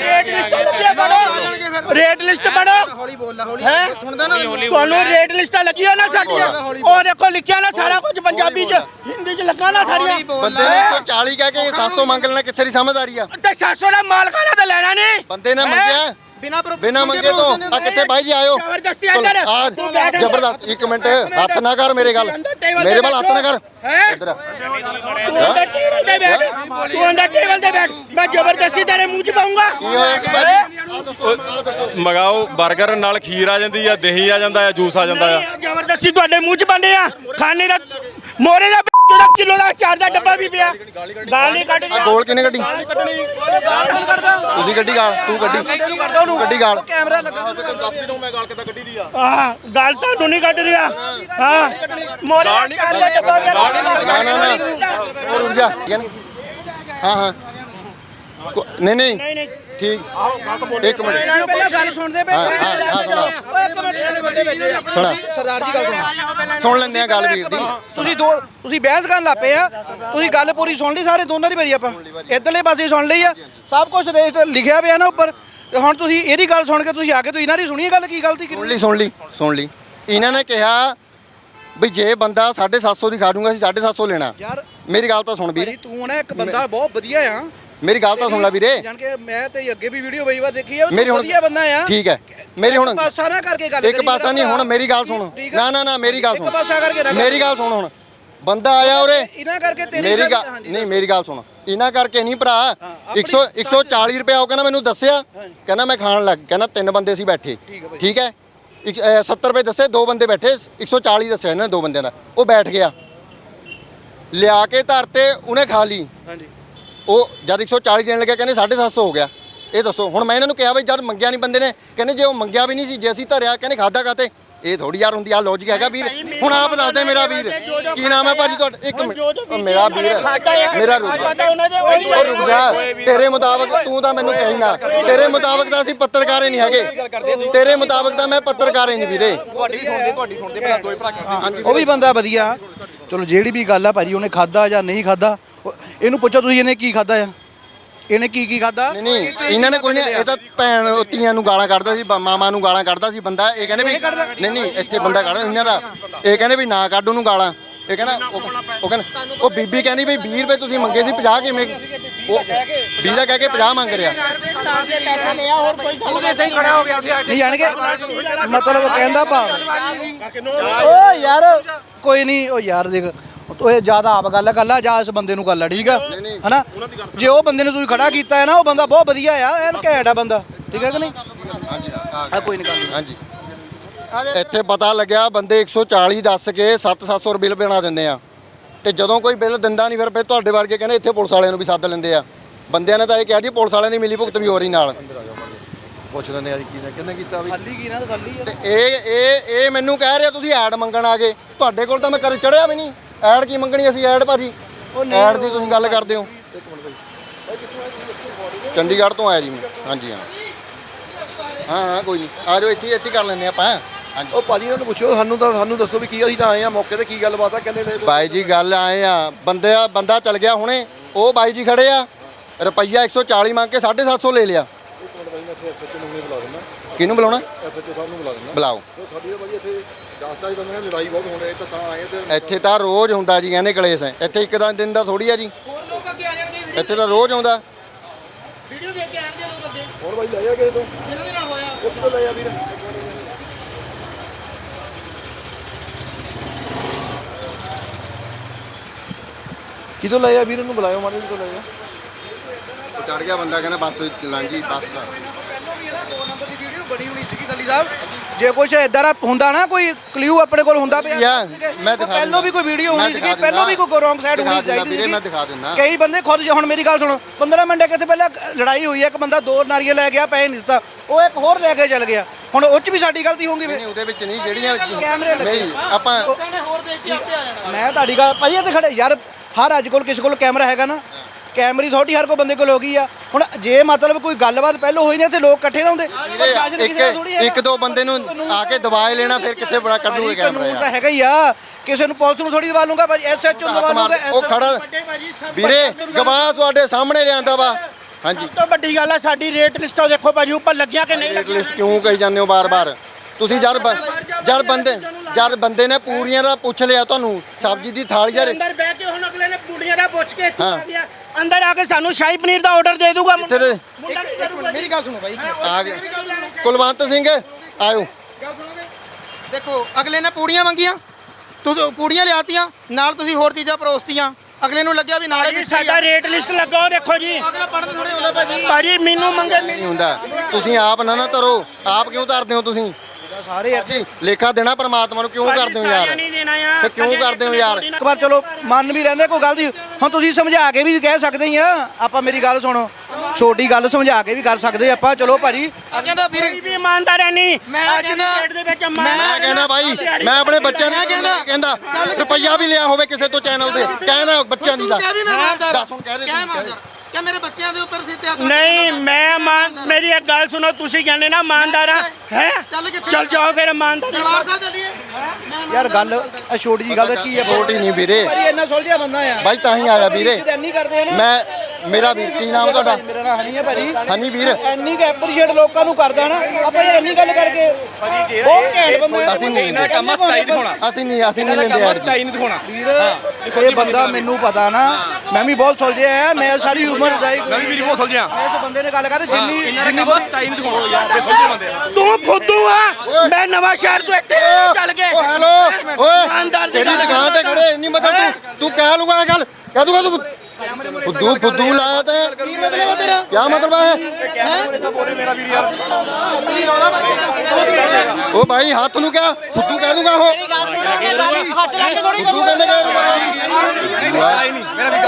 ਰੇਟ ਲਿਸਟ ਲੱਗਿਆ ਕਰੋ। ਰੇਟ ਲਿਸਟ ਬਣੋ। ਹੌਲੀ ਬੋਲ ਹੌਲੀ ਹੈ? ਸੁਣਦਾ ਨਾ ਤੁਹਾਨੂੰ ਰੇਟ ਲਿਸਟਾਂ ਲੱਗੀਆਂ ਨਾ ਸਾਡੀਆਂ। ਉਹ ਦੇਖੋ ਲਿਖਿਆ ਨਾ ਸਾਰਾ ਕੁਝ। ਪੰਜਾਬੀ ਚ ਹਿੰਦੀ ਚ ਲੱਗਾ ਨਾ ਸਾਰੀਆਂ। ਬੰਦੇ ਨੇ 140 ਕਹਿ ਕੇ 700 ਮੰਗ ਲੈਣਾ ਕਿੱਥੇ ਦੀ ਸਮਝਦਾਰੀ ਆ? ਤੇ 700 ਦਾ ਮਾਲਕਾਨਾ ਤਾਂ ਲੈਣਾ ਨਹੀਂ। ਬੰਦੇ ਨੇ? ਮੰਗਿਆ। ਬਿਨਾ ਬਿਨਾ ਮੰਗੇ ਤੋਂ ਆ ਕਿੱਥੇ ਬਾਈ ਜੀ ਆਇਓ? ਜ਼ਬਰਦਸਤੀ ਅੰਦਰ। ਜ਼ਬਰਦਸਤ ਇੱਕ ਮਿੰਟ ਹੱਥ ਨਾ ਕਰ ਮੇਰੇ ਗੱਲ। ਮੇਰੇ ਵੱਲ ਹੱਥ ਨਾ ਕਰ? ਇੱਧਰ ਆ। ਤੂੰ ਅੰਦਰ ਟੇਬਲ ਤੇ ਬੈਠ। ਤੂੰ ਅੰਦਰ ਟੇਬਲ ਤੇ ਬੈਠ। ਮੈਂ ਜ਼ਬਰਦਸਤੀ ਤੇਰੇ ਮੂੰਹ ਚ ਪਾਉਂਗਾ। ਕੀ ਹੋਇਆ ਸੀ ਦੱਸੋ ਮਗਾਓ 버ਗਰ ਨਾਲ ਖੀਰ ਆ ਜਾਂਦੀ ਆ ਦਹੀਂ ਆ ਜਾਂਦਾ ਆ ਜੂਸ ਆ ਜਾਂਦਾ ਆ। ਜ਼ਬਰਦਸਤੀ ਤੁਹਾਡੇ ਮੂੰਹ ਚ ਪਾਉਂਦੇ ਆ। ਖਾਣੇ ਦਾ ਮੋਰੇ ਦਾ ਦਾ ਕਿਲੋ ਦਾ ਚਾਰ ਦਾ ਡੱਬਾ ਵੀ ਪਿਆ। ਗਾਲ ਨਹੀਂ ਕੱਢ ਆ ਗੋਲ ਕਿਨੇ ਕੱਢੀ? ਤੁਸੀਂ ਗੱਡੀ ਗਾਲ ਤੂੰ ਗੱਡੀ ਗੱਡੀ ਗਾਲ। ਹਾਂ ਗੱਲ ਸਾਨੂੰ ਨਹੀਂ ਕੱਢ ਰਿਹਾ ਹਾਂ। ਮੋਰੇ ਦਾ ਚਾਰ ਦਾ ਡੱਬਾ ਪਿਆ ਨਾ ਨਾ ਨਾ। ਉਹ ਰੁਕ ਜਾ। ਹੈ? ਹਾਂ। ਨਹੀਂ ਨਹੀਂ। ਠੀਕ। ਇੱਕ ਮਿੰਟ। ਪਹਿਲਾਂ ਗੱਲ ਸੁਣਦੇ ਹਾਂ ਹਾਂ ਹਾਂ ਸੁਣਾ ਸੁਣਾ ਸਰਦਾਰ ਜੀ ਗੱਲ ਸੁਣ। ਸੁਣ ਲੈਂਦੇ ਆ ਗੱਲ ਵੀਰ ਦੀ ਤੁਸੀਂ ਦੋ ਤੁਸੀਂ ਬਹਿਸ ਕਰਨ ਲੱਪੇ ਆ। ਤੁਸੀਂ ਗੱਲ ਪੂਰੀ ਸੁਣ ਲਈ ਸਾਰੇ ਦੋਨਾਂ ਦੀ ਵਾਰੀ ਆਪਾਂ। ਇਧਰਲੇ ਪਾਸੇ ਸੁਣ ਲਈ ਆ। ਸਭ ਕੁਝ ਰਜਿਸਟਰ ਲਿਖਿਆ ਪਿਆ ਨਾ ਉੱਪਰ। ਤੇ ਹੁਣ ਤੁਸੀਂ ਇਹਦੀ ਗੱਲ ਸੁਣ ਕੇ ਤੁਸੀਂ ਆ ਕੇ ਤੁਸੀਂ ਇਹਨਾਂ ਦੀ ਸੁਣੀਏ ਗੱਲ ਕੀ ਗਲਤੀ ਸੁਣ ਕੀਤੀ? ਲਈ ਸੁਣ ਲਈ ਸੁਣ ਲਈ। ਇਹਨਾਂ ਨੇ ਕਿਹਾ ਵੀ ਜੇ ਬੰਦਾ 750 ਦੀ ਖਾ ਦੂੰਗਾ ਅਸੀਂ 750 ਲੈਣਾ। ਯਾਰ ਮੇਰੀ ਗੱਲ ਤਾਂ ਸੁਣ ਵੀਰ। ਭਾਈ ਤੂੰ ਨਾ ਇੱਕ ਬੰਦਾ ਬਹੁਤ ਵਧੀਆ ਆ। ਮੇਰੀ ਗੱਲ ਤਾਂ ਸੁਣ ਲੈ ਵੀਰੇ। ਜਾਣ ਕੇ ਮੈਂ ਤੇਰੀ ਅੱਗੇ ਵੀ ਵੀਡੀਓ ਬਈ ਵਾਰ ਦੇਖੀ ਆ ਮੇਰੀ ਹੁਣ ਵਧੀਆ ਬੰਦਾ ਆ। ਠੀਕ ਹੈ। ਮੇਰੀ ਹੁਣ ਇੱਕ ਪਾਸਾ ਨਾ ਕਰਕੇ ਗੱਲ ਇੱਕ ਕਰੀ ਪਾਸਾ ਨਹੀਂ ਹੁਣ ਮੇਰੀ ਗੱਲ ਸੁਣ। ਠੀਕ ਆ? ਨਾ ਨਾ ਨਾ ਮੇਰੀ ਗੱਲ ਇੱਕ ਸੁਣ। ਪਾਸਾ ਕਰਕੇ ਨਾ ਕਰ। ਮੇਰੀ ਗੱਲ ਸੁਣ ਹੁਣ। ਬੰਦਾ ਆਇਆ ਉਰੇ। ਇਹਨਾਂ ਕਰਕੇ ਤੇਰੀ ਮੇਰੀ ਸਰ- ਗੱਲ ਹਾਂਜੀ, ਨਹੀਂ ਮੇਰੀ ਗੱਲ ਸੁਣ। ਇਹਨਾਂ ਕਰਕੇ ਨਹੀਂ ਭਰਾ। ਆਪਣੀ 100 140 ਰੁਪਏ ਉਹ ਕਹਿੰਦਾ ਮੈਨੂੰ ਦੱਸਿਆ। ਕਹਿੰਦਾ ਮੈਂ ਖਾਣ ਲੱਗ ਕਹਿੰਦਾ ਤਿੰਨ ਬੰਦੇ ਸੀ ਬੈਠੇ। ਠੀਕ ਹੈ? ਇੱਕ, ਅਹ, 70 ਰੁਪਏ ਦੱਸੇ ਦੋ ਬੰਦੇ ਬੈਠੇ। 140 ਦੱਸਿਆ ਇਹਨਾਂ ਨੇ ਦੋ ਬੰਦਿਆਂ ਦਾ। ਉਹ ਬੈਠ ਗਿਆ। ਲਿਆ ਕੇ ਧਰ ਤੇ ਉਹਨੇ ਖਾ ਲਈ। ਹਾਂਜੀ। ਉਹ ਜਦ 140 ਦੇਣ ਲੱਗਿਆ ਕਹਿੰਦੇ 750 ਹੋ ਗਿਆ। ਇਹ ਦੱਸੋ ਹੁਣ ਮੈਂ ਇਹਨਾਂ ਨੂੰ ਕਿਹਾ ਬਈ ਜਦ ਮੰਗਿਆ ਨਹੀਂ ਬੰਦੇ ਨੇ ਕਹਿੰਦੇ ਜੇ ਉਹ ਮੰਗਿਆ ਵੀ ਨਹੀਂ ਸੀ ਜੇ ਅਸੀਂ ਧਰਿਆ ਕਹਿੰਦੇ ਖਾਦਾ ਕਾਤੇ ਇਹ ਥੋੜੀ ਯਾਰ ਹੁੰਦੀ ਆ ਲੌਜੀਕ ਹੈਗਾ ਵੀਰ। ਹੁਣ ਆਪ ਦੱਸ ਦੇ ਮੇਰਾ ਵੀਰ। ਕੀ ਨਾਮ ਹੈ ਭਾਜੀ ਤੁਹਾਡਾ? ਇੱਕ ਮਿੰਟ। ਉਹ ਮੇਰਾ ਵੀਰ ਮੇਰਾ ਰੁਕ ਜਾ ਉਹ ਰੁਕ ਜਾ ਤੇਰੇ ਮੁਤਾਬਕ ਤੂੰ ਤਾਂ ਮੈਨੂੰ ਕਹੀ ਨਾ। ਤੇਰੇ ਮੁਤਾਬਕ ਤਾਂ ਅਸੀਂ ਪੱਤਰਕਾਰ ਹੀ ਨਹੀਂ ਹੈਗੇ। ਤੇਰੇ ਮੁਤਾਬਕ ਤਾਂ ਮੈਂ ਪੱਤਰਕਾਰ ਹੀ ਨਹੀਂ ਵੀਰੇ। ਉਹ ਵੀ ਬੰਦਾ ਵਧੀਆ। ਚਲੋ ਜਿਹੜੀ ਵੀ ਗੱਲ ਆ ਭਾਜੀ ਉਹਨੇ ਖਾਦਾ ਜਾਂ ਨਹੀਂ ਖਾਦਾ ਇਹਨੂੰ ਪੁੱਛੋ ਤੁਸੀਂ ਇਹਨੇ ਕੀ ਖਾਦਾ ਆ? ਇਹਨੇ ਕੀ ਕੀ ਖਾਦਾ ਨਹੀਂ ਨਹੀਂ ਇਹਨਾਂ ਨੇ ਕੋਈ ਨਹੀਂ ਇਹ ਤਾਂ ਭੈਣ ਉਹ ਧੀਆਂ ਨੂੰ ਗਾਲਾਂ ਕੱਢਦਾ ਸੀ ਬ- ਮਾਮਾ ਨੂੰ ਗਾਲਾਂ ਕੱਢਦਾ ਸੀ ਬੰਦਾ ਇਹ ਕਹਿੰਦੇ ਵੀ ਨਹੀਂ ਨਹੀਂ ਇੱਥੇ ਬੰਦਾ ਕੱਢਦਾ ਇਹਨਾਂ ਦਾ। ਇਹ ਕਹਿੰਦੇ ਵੀ ਨਾ ਕੱਢ ਉਹਨੂੰ ਗਾਲਾਂ। ਇਹ ਕਹਿੰਦਾ ਉਹ ਉਹ ਕਹਿੰਦਾ ਉਹ ਬੀਬੀ ਕਹਿੰਦੀ ਵੀ 20 ਰੁਪਏ ਤੁਸੀਂ ਮੰਗੇ ਸੀ 50 ਕਿਵੇਂ? ਉਹ 20 ਦਾ ਕਹਿ ਕੇ 50 ਮੰਗ ਰਿਹਾ। ਨਹੀਂ ਜਾਣਗੇ ਮਤਲਬ ਕਹਿੰਦਾ ਭਾਵ। ਓ ਯਾਰ ਕੋਈ ਨਹੀਂ ਓ ਯਾਰ ਦੇਖ। ਉਹ ਇਹ ਜ਼ਿਆਦਾ ਆਪ ਗੱਲ ਕਰ ਲਾ ਜਾਂ ਇਸ ਬੰਦੇ ਨੂੰ ਕਰ ਲਾ ਠੀਕ ਆ? ਹਨਾ? ਜੇ ਉਹ ਬੰਦੇ ਨੂੰ ਤੁਸੀਂ ਖੜਾ ਕੀਤਾ ਹੈ ਨਾ ਉਹ ਬੰਦਾ ਬਹੁਤ ਵਧੀਆ ਆ ਐਨ ਘੈਂਟ ਆ ਬੰਦਾ ਠੀਕ ਹੈ ਕਿ ਨਹੀਂ? ਹਾਂਜੀ ਆ ਕੋਈ ਨਹੀਂ ਗੱਲ ਹਾਂਜੀ। ਇੱਥੇ ਪਤਾ ਲੱਗਿਆ ਬੰਦੇ 140 ਦੱਸ ਕੇ 7-700 ਰੁਪਏ ਬਿਲ ਬਣਾ ਦਿੰਦੇ ਆ। ਤੇ ਜਦੋਂ ਕੋਈ ਬਿੱਲ ਦਿੰਦਾ ਨਹੀਂ ਫਿਰ ਫਿਰ ਤੁਹਾਡੇ ਵਰਗੇ ਕਹਿੰਦੇ ਇੱਥੇ ਪੁਲਿਸ ਵਾਲਿਆਂ ਨੂੰ ਵੀ ਸੱਦ ਲੈਂਦੇ ਆ। ਬੰਦਿਆਂ ਨੇ ਤਾਂ ਇਹ ਕਿਹਾ ਜੀ ਪੁਲਿਸ ਵਾਲਿਆਂ ਦੀ ਮਿਲੀ ਭੁਗਤ ਵੀ ਹੋ ਰਹੀ ਨਾਲ ਪੁੱਛ ਲੈਂਦੇ ਆ ਜੀ ਕੀ ਕਿੰਨੇ ਕੀਤਾ ਵੀ? ਖਾਲੀ ਕੀ ਨਾ ਤਾਂ ਖਾਲੀ ਆ। ਤੇ ਇਹ ਇਹ ਇਹ ਮੈਨੂੰ ਕਹਿ ਰਿਹਾ ਤੁਸੀਂ ਐਡ ਮੰਗਣ ਆ ਗਏ। ਤੁਹਾਡੇ ਕੋਲ ਤਾਂ ਮੈਂ ਕਦੇ ਚੜਿਆ ਵੀ ਨਹੀਂ। ਐਡ ਕੀ ਮੰਗਣੀ ਅਸੀਂ? ਐਡ ਭਾਜੀ? ਐਡ ਦੀ ਤੁਸੀਂ ਗੱਲ ਕਰਦੇ ਹੋ। ਚੰਡੀਗੜ੍ਹ ਤੋਂ ਆਇਆ ਜੀ ਮੈਂ। ਹਾਂਜੀ ਹਾਂ। ਹਾਂ ਹਾਂ ਕੋਈ ਨਹੀਂ। ਆ ਜਾਓ ਇੱਥੇ ਇੱਥੇ ਕਰ ਲੈਂਦੇ ਆਪਾਂ ਹਾਂਜੀ। ਉਹ ਭਾਜੀ ਇਹਨਾਂ ਨੂੰ ਪੁੱਛੋ ਸਾਨੂੰ ਤਾਂ ਸਾਨੂੰ ਦੱਸੋ ਵੀ ਕੀ ਅਸੀਂ ਤਾਂ ਆਏ ਆ ਮੌਕੇ ਤੇ ਕੀ ਗੱਲਬਾਤ ਆ ਕਹਿੰਦੇ ਨੇ ਬਾਈ ਜੀ ਗੱਲ ਆਏ ਆ। ਬੰਦੇ ਆ ਬੰਦਾ ਚਲ ਗਿਆ ਹੁਣੇ। ਉਹ ਬਾਈ ਜੀ ਖੜੇ ਆ। ਰੁਪਈਆ 140 ਮੰਗ ਕੇ 750 ਲੈ ਲਿਆ। ਕਿਹਨੂੰ ਬੁਲਾਉਣਾ? ਬੁਲਾਓ। ਸਾਡੀ ਤਾਂ ਭਾਜੀ ਇੱਥੇ ਲੜਾਈ ਬਹੁਤ ਹੋਣ ਤਾਂ ਤਾਂ ਆਏ ਤੇ ਇੱਥੇ ਤਾਂ ਰੋਜ਼ ਹੁੰਦਾ ਜੀ ਕਹਿੰਦੇ ਕਲੇਸ਼ ਹੈ। ਇੱਥੇ ਇੱਕ ਦਾ ਦਿਨ ਦਾ ਥੋੜੀ ਆ ਜੀ। ਹੋਰ ਲੋਕ ਅੱਗੇ ਆ ਜਾਣਗੇ ਇੱਥੇ ਤਾਂ ਰੋਜ਼ ਆਉਂਦਾ। ਵੀਡੀਓ ਦੇਖ ਕੇ ਆਣਗੇ ਲੋਕ ਅੱਗੇ। ਹੋਰ ਭਾਈ ਲੈ ਜਾ ਕਿਸੇ ਤੋਂ। ਜਿਹਨਾਂ ਦੇ ਨਾਲ ਹੋਇਆ। ਉਹ ਕਿੱਥੋਂ ਲੈ ਜਾ ਵੀਰ? ਕਿਦੋਂ ਲੈ ਜਾ ਵੀਰ ਨੂੰ ਬੁਲਾਇਓ ਮਾਰੇ ਕਿਦੋਂ ਲੈ ਜਾ। ਚੜ ਗਿਆ ਬੰਦਾ ਕਹਿੰਦਾ ਬੱਸ ਲਾਂਗੀ ਬੱਸ ਦਾ। ਦੋ ਨੰਬਰ ਦੀ ਵੀਡੀਓ ਬਣੀ ਹੋਣੀ ਸੀਗੀ ਦਲੀ ਸਾਹਿਬ। ਜੇ ਕੁਛ ਇਦਾਂ ਦਾ ਹੁੰਦਾ ਨਾ ਕੋਈ ਕਲੂ ਆਪਣੇ ਕੋਲ ਹੁੰਦਾ ਪਿਆ ਯਾਰ, ਮੈਂ ਦਿਖਾ ਪਹਿਲਾਂ ਦਿੰਦਾ। ਵੀ ਕੋਈ ਵੀਡੀਓ ਮੈਂ ਹੋਣੀ ਦਿਖਾ ਸੀਗੀ ਪਹਿਲਾਂ ਵੀ ਦਿੰਦਾ। ਕੋਈ ਰੋਂਗ ਸਾਈਡ ਦਿਖਾ ਹੋਣੀ ਦਿੰਦਾ ਚਾਹੀਦੀ ਵੀਰੇ, ਸੀਗੀ। ਮੈਂ ਦਿਖਾ ਦਿੰਦਾ। ਕਈ ਬੰਦੇ ਖੁਦ ਜੇ ਹੁਣ ਮੇਰੀ ਗੱਲ ਸੁਣੋ 15 ਮਿੰਟ ਕਿਤੇ ਪਹਿਲਾਂ ਲੜਾਈ ਹੋਈ ਹੈ ਇੱਕ ਬੰਦਾ ਦੋ ਨਾਰੀਅਲ ਲੈ ਗਿਆ ਪੈਸੇ ਨਹੀਂ ਦਿੱਤਾ ਉਹ ਇੱਕ ਹੋਰ ਲੈ ਕੇ ਚੱਲ ਗਿਆ ਹੁਣ ਉਹ ਚ ਵੀ ਸਾਡੀ ਗਲਤੀ ਹੋਊਗੀ ਨਹੀਂ ਫਿਰ ਉਹਦੇ ਵਿੱਚ ਨਹੀਂ ਜਿਹੜੀਆਂ ਕੈਮਰੇ ਲੱਗੇ। ਨਹੀਂ ਆਪਾਂ ਕਹਿੰਦੇ ਹੋਰ ਦੇਖ ਕੇ ਆਪੇ ਆ ਜਾਣਾ ਮੈਂ ਤੁਹਾਡੀ ਗੱਲ ਭਾਜੀ ਇੱਥੇ ਖੜੇ ਯਾਰ ਹਰ ਅੱਜ ਕੋਲ ਕਿਸੇ ਕੋਲ ਕੈਮਰਾ ਹੈਗਾ ਨਾ ਕੈਮਰੀ ਥੋੜੀ ਹਰ ਕੋ ਬੰਦੇ ਕੋਲ ਹੋ ਗਈ ਆ। ਹੁਣ ਜੇ ਮਤਲਬ ਕੋਈ ਗੱਲਬਾਤ ਪਹਿਲਾਂ ਹੋਈ ਨੇ ਤੇ ਲੋਕ ਇਕੱਠੇ ਨਾ ਹੁੰਦੇ। ਪ੍ਰਸ਼ਾਸਨ ਕਿਸੇ ਦਾ ਥੋੜ੍ਹੀ ਇੱਕ ਹੈਗਾ। ਇੱਕ ਦੋ ਬੰਦੇ ਨੂੰ ਆ ਕੇ ਦਬਾਏ ਲੈਣਾ ਫਿਰ ਕਿੱਥੇ ਬੜਾ ਕੱਢੂਗੇ ਭਾਜੀ, ਕੈਮਰਾ ਕਾਨੂੰਨ ਤਾਂ ਯਾਰ ਹੈਗਾ ਹੀ ਆ। ਕਿਸੇ ਨੂੰ ਪੁਲਿਸ ਨੂੰ ਥੋੜੀ ਦਵਾ ਲੂੰਗਾ ਭਾਜੀ ਐਸਐਚਓ ਦਵਾ ਹੱਥ ਮਾਰ ਲੂੰਗਾ ਉਹ ਖੜਾ ਵੀਰੇ ਗਵਾਹ ਤੁਹਾਡੇ ਸਾਹਮਣੇ ਲਿਆਂਦਾ ਵਾ। ਹਾਂਜੀ। ਸਭ ਤੋਂ ਵੱਡੀ ਗੱਲ ਹੈ ਸਾਡੀ ਰੇਟ ਲਿਸਟਾਂ ਦੇਖੋ ਭਾਜੀ ਉੱਪਰ ਲੱਗੀਆਂ ਕਿ ਨਹੀਂ ਰੇਟ ਲੱਗੀਆਂ? ਲਿਸਟ ਕਿਉਂ ਕਹੀ ਜਾਂਦੇ ਹੋ ਬਾਰ-ਬਾਰ? ਤੁਸੀਂ ਜਦ ਬ- ਜਦ ਬੰਦੇ ਜਦ ਬੰਦੇ ਨੇ ਪੂਰੀਆਂ ਦਾ ਪੁੱਛ ਲਿਆ ਤੁਹਾਨੂੰ ਸਬਜ਼ੀ ਦੀ ਥਾਲੀ ਯਾਰ ਅੰਦਰ ਬਹਿ ਕੇ ਹੁਣ ਅਗਲੇ ਨੇ ਕੁੜੀਆਂ ਦਾ ਪੁੱਛ ਕੇ ਇੱਥੇ ਹਾਂ। ਆ ਗਿਆ। ਅੰਦਰ ਆ ਕੇ ਸਾਨੂੰ ਸ਼ਾਹੀ ਪਨੀਰ ਦਾ ਆਰਡਰ ਦੇ ਦੂਗਾ ਮੁੰਡਾ। ਮੇਰੀ ਗੱਲ ਸੁਣੋ ਬਾਈ। ਆ ਗਏ ਕੁਲਵੰਤ ਸਿੰਘ ਆਇਓ। ਗੱਲ ਸੁਣੋਗੇ? ਦੇਖੋ ਅਗਲੇ ਨੇ ਪੂੜੀਆਂ ਮੰਗੀਆਂ। ਤੁਸੀਂ ਪੂੜੀਆਂ ਲਿਆਤੀਆਂ ਨਾਲ ਤੁਸੀਂ ਹੋਰ ਚੀਜ਼ਾਂ ਪਰੋਸਤੀਆਂ। ਅਗਲੇ ਨੂੰ ਲੱਗਿਆ ਵੀ ਨਾਲੇ ਸਾਡਾ ਰੇਟ ਲਿਸਟ ਲੱਗਾ ਉਹ ਦੇਖੋ ਜੀ। ਅਗਲਾ ਪੜਨ ਥੋੜੇ ਹੁੰਦਾ ਭਾਜੀ। ਭਾਜੀ ਮੈਨੂੰ ਮੰਗੇ ਨਹੀਂ ਹੁੰਦਾ। ਤੁਸੀਂ ਆਪ ਨਾ ਨਾ ਧਰੋ ਆਪ ਕਿਉਂ ਧਰਦੇ ਹੋ ਤੁਸੀਂ? ਸਾਰੇ ਜੀ ਲੇਖਾ ਦੇਣਾ ਪ੍ਰਮਾਤਮਾ ਨੂੰ ਕਿਉਂ ਕਰਦੇ ਹੋ ਯਾਰ? ਨਹੀਂ ਦੇਣਾ ਆ ਫਿਰ ਕਿਉਂ ਕਰਦੇ ਹੋ ਯਾਰ? ਇੱਕ ਵਾਰ ਚਲੋ ਮੰਨ ਵੀ ਲੈਂਦੇ ਕੋਈ ਗਲਤੀ ਹੁਣ ਤੁਸੀਂ ਸਮਝਾ ਕੇ ਵੀ ਕਹਿ ਸਕਦੇ ਆ। ਆਪਾਂ ਮੇਰੀ ਗੱਲ ਸੁਣੋ। ਛੋਟੀ ਗੱਲ ਸਮਝਾ ਕੇ ਵੀ ਕਰ ਸਕਦੇ ਆਪਾਂ। ਚਲੋ ਭਾਜੀ। ਕਹਿੰਦਾ ਵੀ ਇਮਾਨਦਾਰ ਹੈ ਨਹੀਂ। ਮੈਂ ਅੱਜ ਦੀ ਕਹਿੰਦਾ- ਦੇ ਵਿੱਚ ਮੈਂ ਕਹਿੰਦਾ ਬਾਈ ਮੈਂ ਆਪਣੇ ਬੱਚਿਆਂ ਨੂੰ ਕਹਿੰਦਾ ਕਹਿੰਦਾ ਰੁਪਈਆ ਵੀ ਲਿਆ ਹੋਵੇ ਕਿਸੇ ਤੋਂ ਚੈਨਲ ਤੇ। ਕਹਿੰਦਾ ਬੱਚਿਆਂ ਦੀ ਦਾ। ਦੱਸ ਹੁਣ ਕਹਿ ਦੇ ਤੂੰ ਕਿਆ ਮੇਰੇ ਬੱਚਿਆਂ ਦੇ ਉੱਪਰ ਸਿੱਧੇ ਹੱਥ ਨਹੀਂ ਮੈਂ ਮਾਨ ਮੇਰੀ ਇੱਕ ਗੱਲ ਸੁਣੋ ਤੁਸੀਂ ਕਹਿੰਦੇ ਨਾ ਇਮਾਨਦਾਰ ਆ। ਹੈ? ਚੱਲ ਕਿੱਥੇ ਚੱਲ ਜਾਓ ਫਿਰ ਇਮਾਨਦਾਰ। ਦਰਬਾਰ ਸਾਹਿਬ ਚੱਲੀਏ। ਯਾਰ ਗੱਲ ਇਹ ਛੋਟੀ ਜੀ ਗੱਲ ਕੀ ਹੈ ਛੋਟੀ ਨਹੀਂ ਵੀਰੇ ਭਾਜੀ ਇੰਨਾ ਸੁਲਝਿਆ ਬੰਦਾ ਆ। ਬਾਈ ਤਾਂ ਹੀ ਆਇਆ ਵੀਰੇ। ਇੰਨੀ ਕਰਦੇ ਆ ਨਾ। ਮੈਂ ਮੇਰਾ ਵੀਰ ਕੀ ਨਾਮ ਤੁਹਾਡਾ? ਮੇਰਾ ਨਾਮ ਹਨੀ ਹੈ ਭਾਜੀ। ਹਨੀ ਵੀਰ। ਇੰਨੀ ਕੁ ਐਪਰੀਸ਼ੀਏਟ ਲੋਕਾਂ ਨੂੰ ਕਰਦਾ ਨਾ ਆਪਾਂ ਯਾਰ ਇੰਨੀ ਗੱਲ ਕਰਕੇ ਬਹੁਤ ਘੈਂਟ ਬੰਦਾ ਆ। ਅਸੀਂ ਨਹੀਂ। ਕੰਮ ਸਟਾਈਲ ਦਿਖਾਉਣਾ। ਅਸੀਂ ਨਹੀਂ ਅਸੀਂ ਨਹੀਂ ਲੈਂਦੇ ਯਾਰ ਜੀ। ਵੀਰ ਇਹ ਬੰਦਾ ਮੈਨੂੰ ਪਤਾ ਨਾ ਮੈਂ ਵੀ ਬਹੁਤ ਸੁਲਝਿਆ ਆ ਮੈਂ ਸਾਰੀ ਉਮਰ ਜਾਈ ਮੈਂ ਵੀ ਵੀਰ ਬਹੁਤ ਸੁਲਝਿਆ। ਇਸ ਬੰਦੇ ਨੇ ਗੱਲ ਕਰ ਜਿੰਨੀ ਜਿੰਨੀ ਜਿੰਨੀ ਬਸ ਟਾਈਮ ਦਿਖਾਉਣਾ। ਯਾਰ ਤੇ ਸੁਲਝੇ ਬੰਦੇ ਆ ਤੂੰ ਫੁੱਦੂ ਆ। ਮੈਂ ਨਵਾਂ ਸ਼ਹਿਰ ਤੋਂ ਇੱਥੇ ਚੱਲ ਕੇ ਓ ਹੈਲੋ। ਓਏ। ਦੀ ਤੇਰੀ ਗੱਲ ਦੁਕਾਨ ਤੇ ਕਰਦਾ। ਖੜੇ ਇੰਨੀ ਮਤਲਬ ਤੂੰ ਤੂੰ ਕਹਿ ਲੂਗਾ ਇਹ ਗੱਲ। ਕਹਿ ਦੂਗਾ ਤੂੰ ਫੁੱਦੂ ਫੁੱਦੂ ਲਾਇਆ ਤੇ। ਕੀ ਮਤਲਬ ਹੈ ਤੇਰਾ? ਕੀ ਮਤਲਬ ਹੈ? ਉਹ ਭਾਈ ਹੱਥ ਨੂੰ ਕਿਆ ਫੁੱਦੂ ਕਹਿ ਦੂਗਾ ਉਹ। ਹੱਥ ਲਾ ਕੇ ਥੋੜੀ ਫੁੱਦੂ ਕਹਿੰਦੇ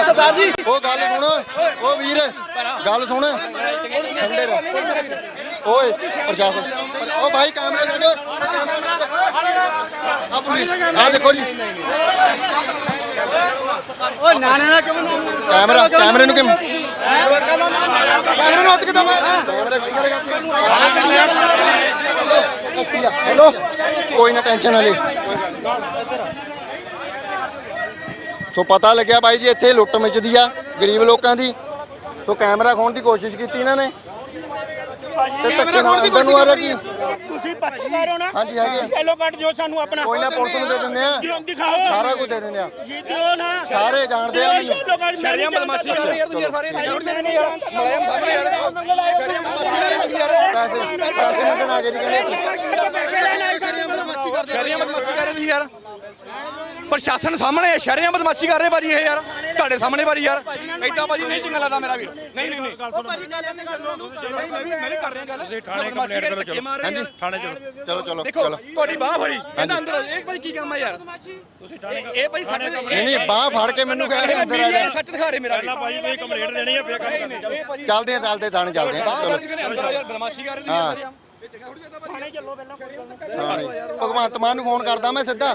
ਸਰਦਾਰ ਜੀ। ਉਹ ਗੱਲ ਸੁਣ ਉਹ ਵੀਰ ਗੱਲ ਸੁਣ। ਠੰਡੇ ਰਹਿ। ਓਏ ਪ੍ਰਸ਼ਾਸਨ। ਉਹ ਭਾਈ ਜੀ ਓ ਨਾਨੇ ਨਾਲ ਕਿਉਂ ਨਾਮ ਕੈਮਰਾ ਕੈਮਰੇ ਨੂੰ ਕਿਵੇਂ? ਕੈਮਰੇ ਨੂੰ ਹੱਥ ਕਿਦਾਂ ਹੈਲੋ ਕੋਈ ਨਾ ਟੈਨਸ਼ਨ ਨਾ ਲੈ। ਸੋ ਪਤਾ ਲੱਗਿਆ ਬਾਈ ਜੀ ਇੱਥੇ ਲੁੱਟ ਮਚਦੀ ਆ ਗਰੀਬ ਲੋਕਾਂ ਦੀ। ਸੋ ਕੈਮਰਾ ਖੋਣ ਦੀ ਕੋਸ਼ਿਸ਼ ਕੀਤੀ ਇਹਨਾਂ ਨੇ। ਤੇ ਧੱਕੇ ਨਾਲ ਅੰਦਰ ਨੂੰ ਆ ਰਿਹਾ ਕੀ ਤੁਸੀਂ ਪੱਤਰਕਾਰ ਹੋ ਨਾ। ਹਾਂਜੀ, ਹੈਗੇ ਆ। ਯੈਲੋ ਕਾਰਡ ਦਿਓ ਸਾਨੂੰ ਆਪਣਾ ਕੋਈ ਨਾ ਪੁਲਿਸ ਨੂੰ ਦੇ ਦਿੰਦੇ ਆ। ਦਿਓ, ਦਿਖਾਓ। ਸਾਰਾ ਕੁਝ ਦੇ ਦਿੰਦੇ ਆ। ਜੀ ਦਿਓ ਨਾ। ਸਾਰੇ ਜਾਣਦੇ ਆ ਮੈਨੂੰ। ਯੈਲੋ ਕਾਰਡ ਸ਼ਰਿਆਂ ਬਦਮਾਸ਼ੀ ਕਰ ਰਹੇ ਯਾਰ ਤੁਸੀਂ ਯਾਰ ਸਾਰੇ ਜਾਣਦਾ ਮਲਾਇਮ ਸਾਹਮਣੇ ਯਾਰ। ਪੈਸੇ ਪੈਸੇ ਮੰਗਣ ਆ ਗਏ ਜੀ ਕਹਿੰਦੇ ਸ਼ਰਿਆਂ ਬਦਮਾਸ਼ੀ ਕਰ ਰਹੇ ਤੁਸੀਂ ਯਾਰ। ਪ੍ਰਸ਼ਾਸਨ ਸਾਹਮਣੇ ਸ਼ਰਿਆਂ ਬਦਮਾਸ਼ੀ ਕਰ ਰਹੇ ਭਾਜੀ ਇਹ ਯਾਰ। ਤੁਹਾਡੇ ਸਾਹਮਣੇ ਭਾਜੀ ਯਾਰ। ਏਦਾਂ ਭਾਜੀ ਨਹੀਂ ਚੰਗਾ ਲੱਗਦਾ ਮੇਰਾ ਵੀਰ ਨਹੀਂ ਨਹੀਂ ਨਹੀਂ। ਉਹ ਭਾਜੀ ਗੱਲ ਨਹੀਂ ਕਰ ਮੈਂ ਵੀ ਮੈਂ ਕਰ ਰਿਹਾ ਗੱਲ। ਤੁਸੀਂ ਥਾਣੇ ਕੰਪਲੇਂਟ ਕਰੋ ਚਲੋ। ਹਾਂਜੀ ਥਾਣੇ ਚਲੋ। ਚਲੋ ਚਲੋ ਦੇਖੋ ਤੁਹਾਡੀ ਬਾਹ ਫੜੀ। ਕਹਿੰਦਾ ਅੰਦਰ ਇਹ ਭਾਜੀ ਕੀ ਕੰਮ ਆ ਯਾਰ? ਇਹ- ਇਹ ਭਾਜੀ ਸਾਡੇ ਨਹੀਂ ਨਹੀਂ ਬਾਹ ਫੜ ਕੇ ਮੈਨੂੰ ਕਹਿ ਰਹੇ ਅੰਦਰ ਆ ਜਾ। ਸੱਚ ਦਿਖਾ ਰਹੇ ਮੇਰਾ ਵੀਰ ਭਾਈ ਕੋਈ ਕੰਪਲੇਂਟ ਦੇਣੀ ਹੈ ਫੇਰ ਕੰਮ ਕਰਨਾ ਇਹ ਭਾਜੀ ਚੱਲਦੇ ਆ ਚੱਲਦੇ ਥਾਣੇ ਚੱਲਦੇ ਆ। ਚਲੋ। ਅੰਦਰ ਆ ਯਾਰ ਬਦਮਾਸ਼ੀ ਕਰ ਰਹੇ ਹਾਂ। ਤੁਸੀਂ ਯਾਰ ਥਾਣੇ ਭਗਵੰਤ ਮਾਨ ਨੂੰ ਫੋਨ ਕਰਦਾ ਮੈਂ ਸਿੱਧਾ।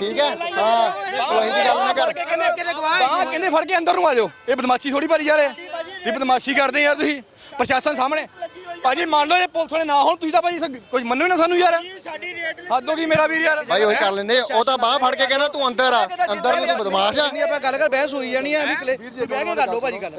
ਠੀਕ ਹੈ? ਹਾਂ ਤੂੰ ਇਹੀ ਗੱਲ ਨਾ ਕਰ। ਬਾਹ ਕਹਿੰਦੇ ਫੜ ਕੇ ਅੰਦਰ ਨੂੰ ਆ ਜਾਓ। ਇਹ ਬਦਮਾਸ਼ੀ ਥੋੜੀ ਭਾਰੀ ਯਾਰ ਇਹ। ਬਦਮਾਸ਼ੀ ਕਰਦੇ ਯਾਰ ਤੁਸੀਂ। ਪ੍ਰਸ਼ਾਸਨ ਸਾਹਮਣੇ। ਭਾਜੀ ਮੰਨ ਲਓ ਇਹ ਪੁਲਿਸ ਵਾਲੇ ਨਾ ਹੋਣ ਤੁਸੀਂ ਤਾਂ ਭਾਜੀ ਕੁਝ ਮੰਨੋ ਹੀ ਨਾ ਸਾਨੂੰ ਯਾਰ। ਸਾਡੀ ਰੇਟ ਹੱਦ ਹੋ ਗਈ ਮੇਰਾ ਵੀਰ ਯਾਰ। ਭਾਈ ਉਹੀ ਕਰ ਲੈਂਦੇ। ਉਹ ਤਾਂ ਬਾਹ ਫੜ ਕੇ ਕਹਿੰਦਾ ਤੂੰ ਅੰਦਰ ਆ। ਅੰਦਰ ਨੂੰ ਤੂੰ ਬਦਮਾਸ਼ ਆ। ਆਪਾਂ ਗੱਲ ਕਰ ਬਹਿਸ ਹੋਈ ਜਾਣੀ ਆ ਵੀ ਕਲੇ ਬਹਿ ਕੇ ਕਰ ਲਓ ਭਾਜੀ ਗੱਲ।